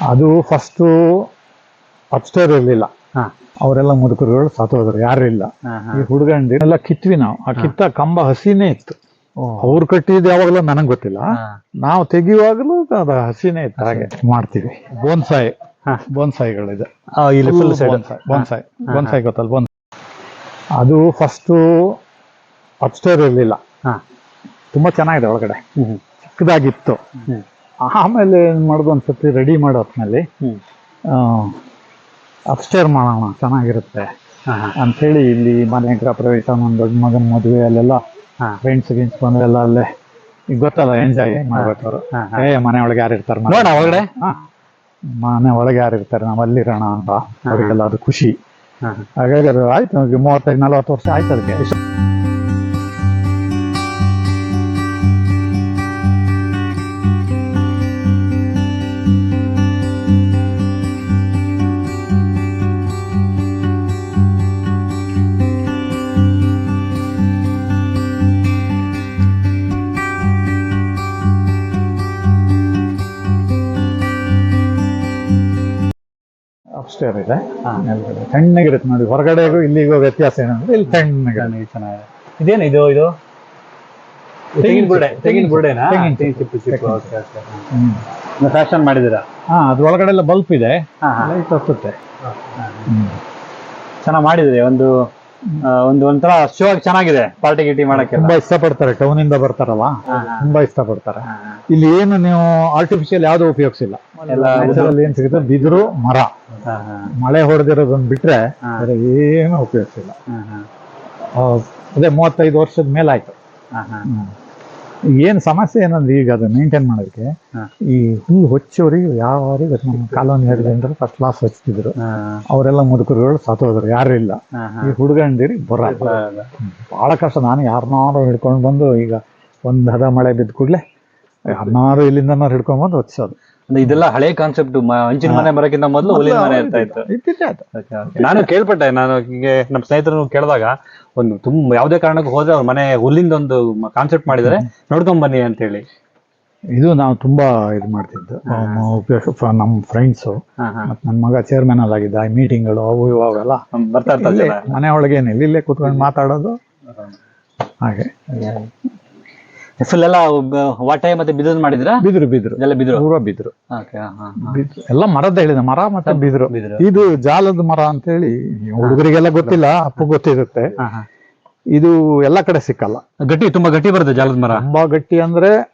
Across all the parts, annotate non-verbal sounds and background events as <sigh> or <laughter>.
ಅದು ಫಸ್ಟು ಅಪ್ಸ್ಟೋರ್ ಇರಲಿಲ್ಲ. ಅವರೆಲ್ಲ ಮುದುಕರುಗಳು ಸತ್ತೋದ್ರು ಯಾರು ಇಲ್ಲ. ಈ ಹುಡುಗಂಡಿ ಎಲ್ಲ ಕಿತ್ವಿ ನಾವು. ಆ ಕಿತ್ತ ಕಂಬ ಹಸಿನೇ ಇತ್ತು. ಅವ್ರು ಕಟ್ಟಿದ್ ಯಾವಾಗಲೂ ನನಗೆ ಗೊತ್ತಿಲ್ಲ. ನಾವು ತೆಗಿಯುವಾಗಲೂ ಅದು ಹಸಿನೇ ಇತ್ತು. ಹಾಗೆ. ಮಾಡ್ತೀವಿ. ಬೋನ್ಸಾಯಿ. ಬೋನ್ಸಾಯಿಗಳು ಬೋನ್ಸಾಯಿಗಳಿದೆ. ಬೋನ್ಸಾಯಿ. ಬೋನ್ಸಾಯಿ. ಬೋನ್ಸಾಯಿ ಗೊತ್ತಲ್ಲ ಬೋನ್ ಅದು ಫಸ್ಟು ಅಪ್ಸ್ಟೇರ್ ಇರಲಿಲ್ಲ. ತುಂಬಾ ಚೆನ್ನಾಗಿದೆ ಒಳಗಡೆ. ಚಿಕ್ಕದಾಗಿತ್ತು. ಆಮೇಲೆ ಏನು ಮಾಡೋದು ಸರ್ತಿ ರೆಡಿ ಮಾಡೋ ಹೊತ್ತಿನಲ್ಲಿ ಹ್ಮ್ ಅಪ್ಸ್ಟೇರ್ ಮಾಡೋಣ ಚೆನ್ನಾಗಿರುತ್ತೆ. ಅಂಥೇಳಿ ಇಲ್ಲಿ ಮನೆ ಹತ್ರ ಪ್ರವೇಶ ನನ್ನ ದೊಡ್ಡ ಮಗನ ಮದುವೆ ಅಲ್ಲೆಲ್ಲ. ಫ್ರೆಂಡ್ಸ್ ಬಂದ್ರೆ ಬಂದೆಲ್ಲ ಅಲ್ಲೇ ಈಗ ಗೊತ್ತಲ್ಲ ಎಂಜಾಯ್ ಮಾಡ್ಬೇಕವ್ರು. ಏ ಮನೆ ಒಳಗೆ ಯಾರು ಇರ್ತಾರೆ ನೋಡೋಣ ಒಳಗಡೆ? ಮನೆ ಒಳಗೆ ಯಾರು ಇರ್ತಾರೆ ನಾವು ಅಲ್ಲಿರೋಣ ಅಂತ ಅವ್ರಿಗೆಲ್ಲ ಅದು ಖುಷಿ. ಹಾಗಾಗಿ ಅದು ಆಯ್ತು ಮೂವತ್ತೈದು ನಲವತ್ತು ವರ್ಷ ಆಯ್ತು ಅದಕ್ಕೆ ಅಪ್ಸ್ಟೇರ್ ಇದೆ. ಮೇಲ್ಗಡೆ ತಣ್ಣಗಿರುತ್ತೆ ನೋಡಿ ಹೊರಗಡೆಗೂ ಇಲ್ಲಿಗೂ ವ್ಯತ್ಯಾಸ ಏನಂದ್ರೆ ಇಲ್ಲಿ ತಣ್ಣಗಿ ಚೆನ್ನಾಗಿದೆ. ಇದೇನು ಇದು ಇದು? ತೆಂಗಿನ ಬುರ್ಡೆ ತೆಂಗಿನ ಬುಡೆನಾ? ತೆಂಗಿನ ಚಿಪ್ಪು ಚಿಪ್ಪು. ಫ್ಯಾಷನ್ ಮಾಡಿದಿರಾ ಹಾ ಅದ್ರ ಒಳಗಡೆ ಎಲ್ಲ ಬಲ್ಪ್ ಇದೆ. ಲೈಟ್ ಹತ್ತುತ್ತೆ. ಚೆನ್ನಾಗಿ ಮಾಡಿದ್ರಿ ಒಂದು ಒಂದು ಒಂಥರ ಶೋ ಆಗಿ ಚೆನ್ನಾಗಿದೆ ಪಾರ್ಟಿ ಗಿಟಿ ಮಾಡಕ್ಕೆ ತುಂಬಾ ಇಷ್ಟಪಡ್ತಾರೆ ಟೌನ್ ಇಂದ ಬರ್ತಾರಲ್ಲ. ತುಂಬಾ ಇಷ್ಟಪಡ್ತಾರೆ. ಇಲ್ಲಿ ಏನು ನೀವು ಆರ್ಟಿಫಿಷಿಯಲ್ ಯಾವ್ದು ಉಪಯೋಗಿಸಿಲ್ಲ. ಏನ್ ಸಿಗುತ್ತೆ? ಬಿದಿರು ಮರ. ಮಳೆ ಹೊಡೆದಿರೋದನ್ನ ಬಿಟ್ರೆ. ಏನು ಉಪಯೋಗಿಸಿಲ್ಲ. ಅದೇ ಮೂವತ್ತೈದು ವರ್ಷದ ಮೇಲಾಯ್ತು. ಏನು ಸಮಸ್ಯೆ ಏನಂದ್ರೆ ಈಗ ಅದು ಮೇಂಟೈನ್ ಮಾಡೋದಕ್ಕೆ. ಈ ಹುಲ್ಲು ಹೊಚ್ಚೋರಿಗೆ ಯಾವ ನಮ್ಮ <laughs> ಕಾಲೋನಿ ಜನರು ಫಸ್ಟ್ ಕ್ಲಾಸ್ ಹಚ್ತಿದ್ರು ಹಾ, ಅವರೆಲ್ಲ ಮುದುಕರುಗಳು ಸತ್ತೋದ್ರು ಯಾರು ಇಲ್ಲ. ಈ ಹುಡುಗಂದಿರಿ ಬರ? ಬಹಳ ಕಷ್ಟ ನಾನು ಯಾರನ್ನಾರು ಹಿಡ್ಕೊಂಡು ಬಂದು ಈಗ ಒಂದ್ ಹದ ಮಳೆ ಬಿದ್ದ ಕೂಡಲೇ ಯಾರನ್ನಾರು ಇಲ್ಲಿಂದ ಹಿಡ್ಕೊಂಡ್ ಬಂದು ಹೊಚ್ಚೋದು ಅಂದ್ರೆ ಇದೆಲ್ಲ ಹಳೆ ಕಾನ್ಸೆಪ್ಟ್ ಹಂಚಿನ ಮನೆ ಮರಕ್ಕಿಂತ ಮೊದಲು ಹುಲ್ಲಿನ ಮನೆ ಇರ್ತಾ ಇತ್ತು. ನಾನು ಕೇಳ್ಪಟ್ಟೆ ನಾನು ಹಿಂಗೆ ನಮ್ಮ ಸ್ನೇಹಿತರು ಕೇಳಿದಾಗ ಒಂದು ತುಂಬ ಯಾವುದೇ ಕಾರಣಕ್ಕೂ ಹೋದ್ರೆ ಅವ್ರ ಮನೆ ಹುಲ್ಲಿಂದ ಒಂದು ಕಾನ್ಸೆಪ್ಟ್ ಮಾಡಿದರೆ ನೋಡ್ಕೊಂಡ್ ಬನ್ನಿ ಅಂತ ಹೇಳಿ ಇದು ನಾವು ತುಂಬಾ ಇದು ಮಾಡ್ತಿದ್ದು. ನಮ್ಮ ಫ್ರೆಂಡ್ಸ್ ಮತ್ತೆ ನಮ್ಮ ಫ್ರೆಂಡ್ಸು. ಮತ್ತು ನನ್ನ ಮಗ ಚೇರ್ಮನ್ ಅಲ್ಲಾಗಿದ್ದ ಈ ಮೀಟಿಂಗ್ಗಳು ಅವು ಇವು ಅವೆಲ್ಲ ಬರ್ತಾ ಇರ್ತಾರೆ. ಮನೆ ಒಳಗೆ ಏನಿಲ್ಲ ಇಲ್ಲೇ ಕೂತ್ಕೊಂಡು ಮಾತಾಡೋದು. ಹಾಗೆ. ಫುಲ್ ಎಲ್ಲ ವಾಟೆ ಮತ್ತೆ ಬಿದಿರು ಮಾಡಿದ್ರ? ಬಿದ್ರು ಬಿದ್ರು. ಎಲ್ಲ ಬಿದಿರು. ಪೂರ ಬಿದ್ರು. ಎಲ್ಲ ಮರದ ಹೇಳಿದ ಮರ ಮತ್ತೆ ಬಿದ್ರು. ಬಿದಿರು. ಇದು ಜಾಲದ ಮರ ಅಂತ ಹೇಳಿ ಹುಡುಗರಿಗೆಲ್ಲ ಗೊತ್ತಿಲ್ಲ ಅಪ್ಪು ಗೊತ್ತಿರುತ್ತೆ. ಇದು ಎಲ್ಲ ಕಡೆ ಸಿಕ್ಕಲ್ಲ. ಗಟ್ಟಿ ತುಂಬಾ ಗಟ್ಟಿ ಬರುತ್ತೆ ಜಾಲದ ಮರ? ತುಂಬಾ ಗಟ್ಟಿ ಅಂದ್ರೆ.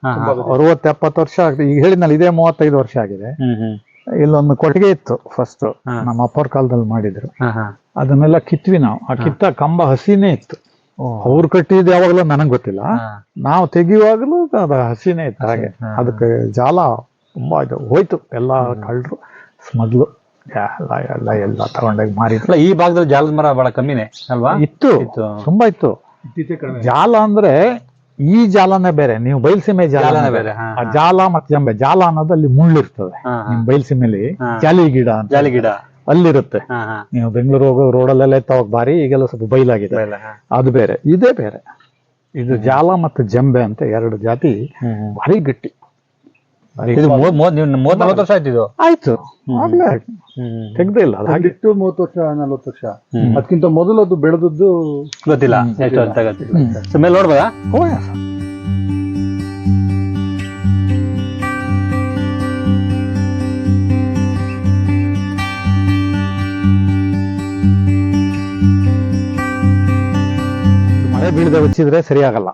ಅರವತ್ತು ಎಪ್ಪತ್ತು ವರ್ಷ ಆಗ್ತದೆ ಈಗ ಹೇಳಿದ್ನಲ್ಲ ಇದೇ ಮೂವತ್ತೈದು ವರ್ಷ ಆಗಿದೆ. ಹ್ಮ್ ಹ್ಮ್. ಇಲ್ಲೊಂದು ಕೊಟ್ಟಿಗೆ ಇತ್ತು ಫಸ್ಟ್. ನಮ್ಮ ಅಪ್ಪರ ಕಾಲದಲ್ಲಿ ಮಾಡಿದ್ರು. ಹಾ, ಹಾ. ಅದನ್ನೆಲ್ಲ ಕಿತ್ವಿ ನಾವು. ಆ ಕಿತ್ತ ಕಂಬ ಹಸಿನೇ ಇತ್ತು. ಅವ್ರು ಕಟ್ಟಿದ್ ಯಾವಾಗ್ಲೂ ನನಗೆ ಗೊತ್ತಿಲ್ಲ. ನಾವು ತೆಗಿಯುವಾಗಲೂ ಅದು ಹಸಿನೇ ಇತ್ತು ಹಾಗೆ. ಅದಕ್ಕೆ ಜಾಲ ತುಂಬಾ ಇದು ಹೋಯ್ತು. ಎಲ್ಲ ಕಳ್ಳರು ಸ್ಮಗ್ಲು ಎಲ್ಲ ಎಲ್ಲ ಎಲ್ಲ ತಗೊಂಡಾಗ ಮಾರಿದ್ರು. ಈ ಭಾಗದಲ್ಲಿ ಜಾಲದ ಮರ ಬಹಳ ಕಮ್ಮಿನೇ ಅಲ್ವಾ? ಇತ್ತು. ಇತ್ತು. ತುಂಬಾ ಇತ್ತು. ಜಾಲ ಅಂದ್ರೆ ಈ ಜಾಲನೇ ಬೇರೆ. ನೀವು ಬಯಲ್ಸೀಮೆ ಜಾಲ ಜಾಲನೇ ಬೇರೆ, ಆ ಜಾಲ ಮತ್ತೆ ಜಂಬೆ. ಜಾಲ ಅನ್ನೋದು ಅಲ್ಲಿ ಮುಳ್ಳಿರ್ತದೆ. ನಿಮ್ ಬಯಲ್ಸೀಮೆಲಿ. ಜಾಲಿ ಗಿಡ ಅಂತ. ಜಾಲಿ ಗಿಡ. ಅಲ್ಲಿರುತ್ತೆ. ಹಾ, ಹಾ. ನೀವು ಬೆಂಗಳೂರು ಹೋಗೋ ರೋಡಲ್ಲೆಲ್ಲ ಅವಾಗ ಬಾರಿ ಈಗೆಲ್ಲ ಸ್ವಲ್ಪ ಬೈಲಾಗಿದೆ. ಅದು ಬೇರೆ. ಇದೇ ಬೇರೆ. ಇದು ಜಾಲ ಮತ್ತು ಜಂಬೆ ಅಂತ ಎರಡು ಜಾತಿ. ಭಾರಿ ಗಟ್ಟಿ. ವರ್ಷ ಆಯ್ತು ಇದು? ಆಯ್ತು. ಆಗ್ಲೇ ತೆಗ್ದೇ ಇಲ್ಲ ಅದು ಹಾಗೆ. ಇಟ್ಟು ಮೂವತ್ತು ವರ್ಷ ನಲ್ವತ್ತು ವರ್ಷ. ಅದಕ್ಕಿಂತ ಮೊದಲು ಅದು ಬೆಳೆದದ್ದು ಗೊತ್ತಿಲ್ಲ. ಎಷ್ಟು ಅಂತ ಗೊತ್ತಿಲ್ಲ. ಸೊ ಮೇಲೆ ನೋಡ್ಬೋದಾ? ಓ, ಸರಿಯಾಗಲ್ಲ.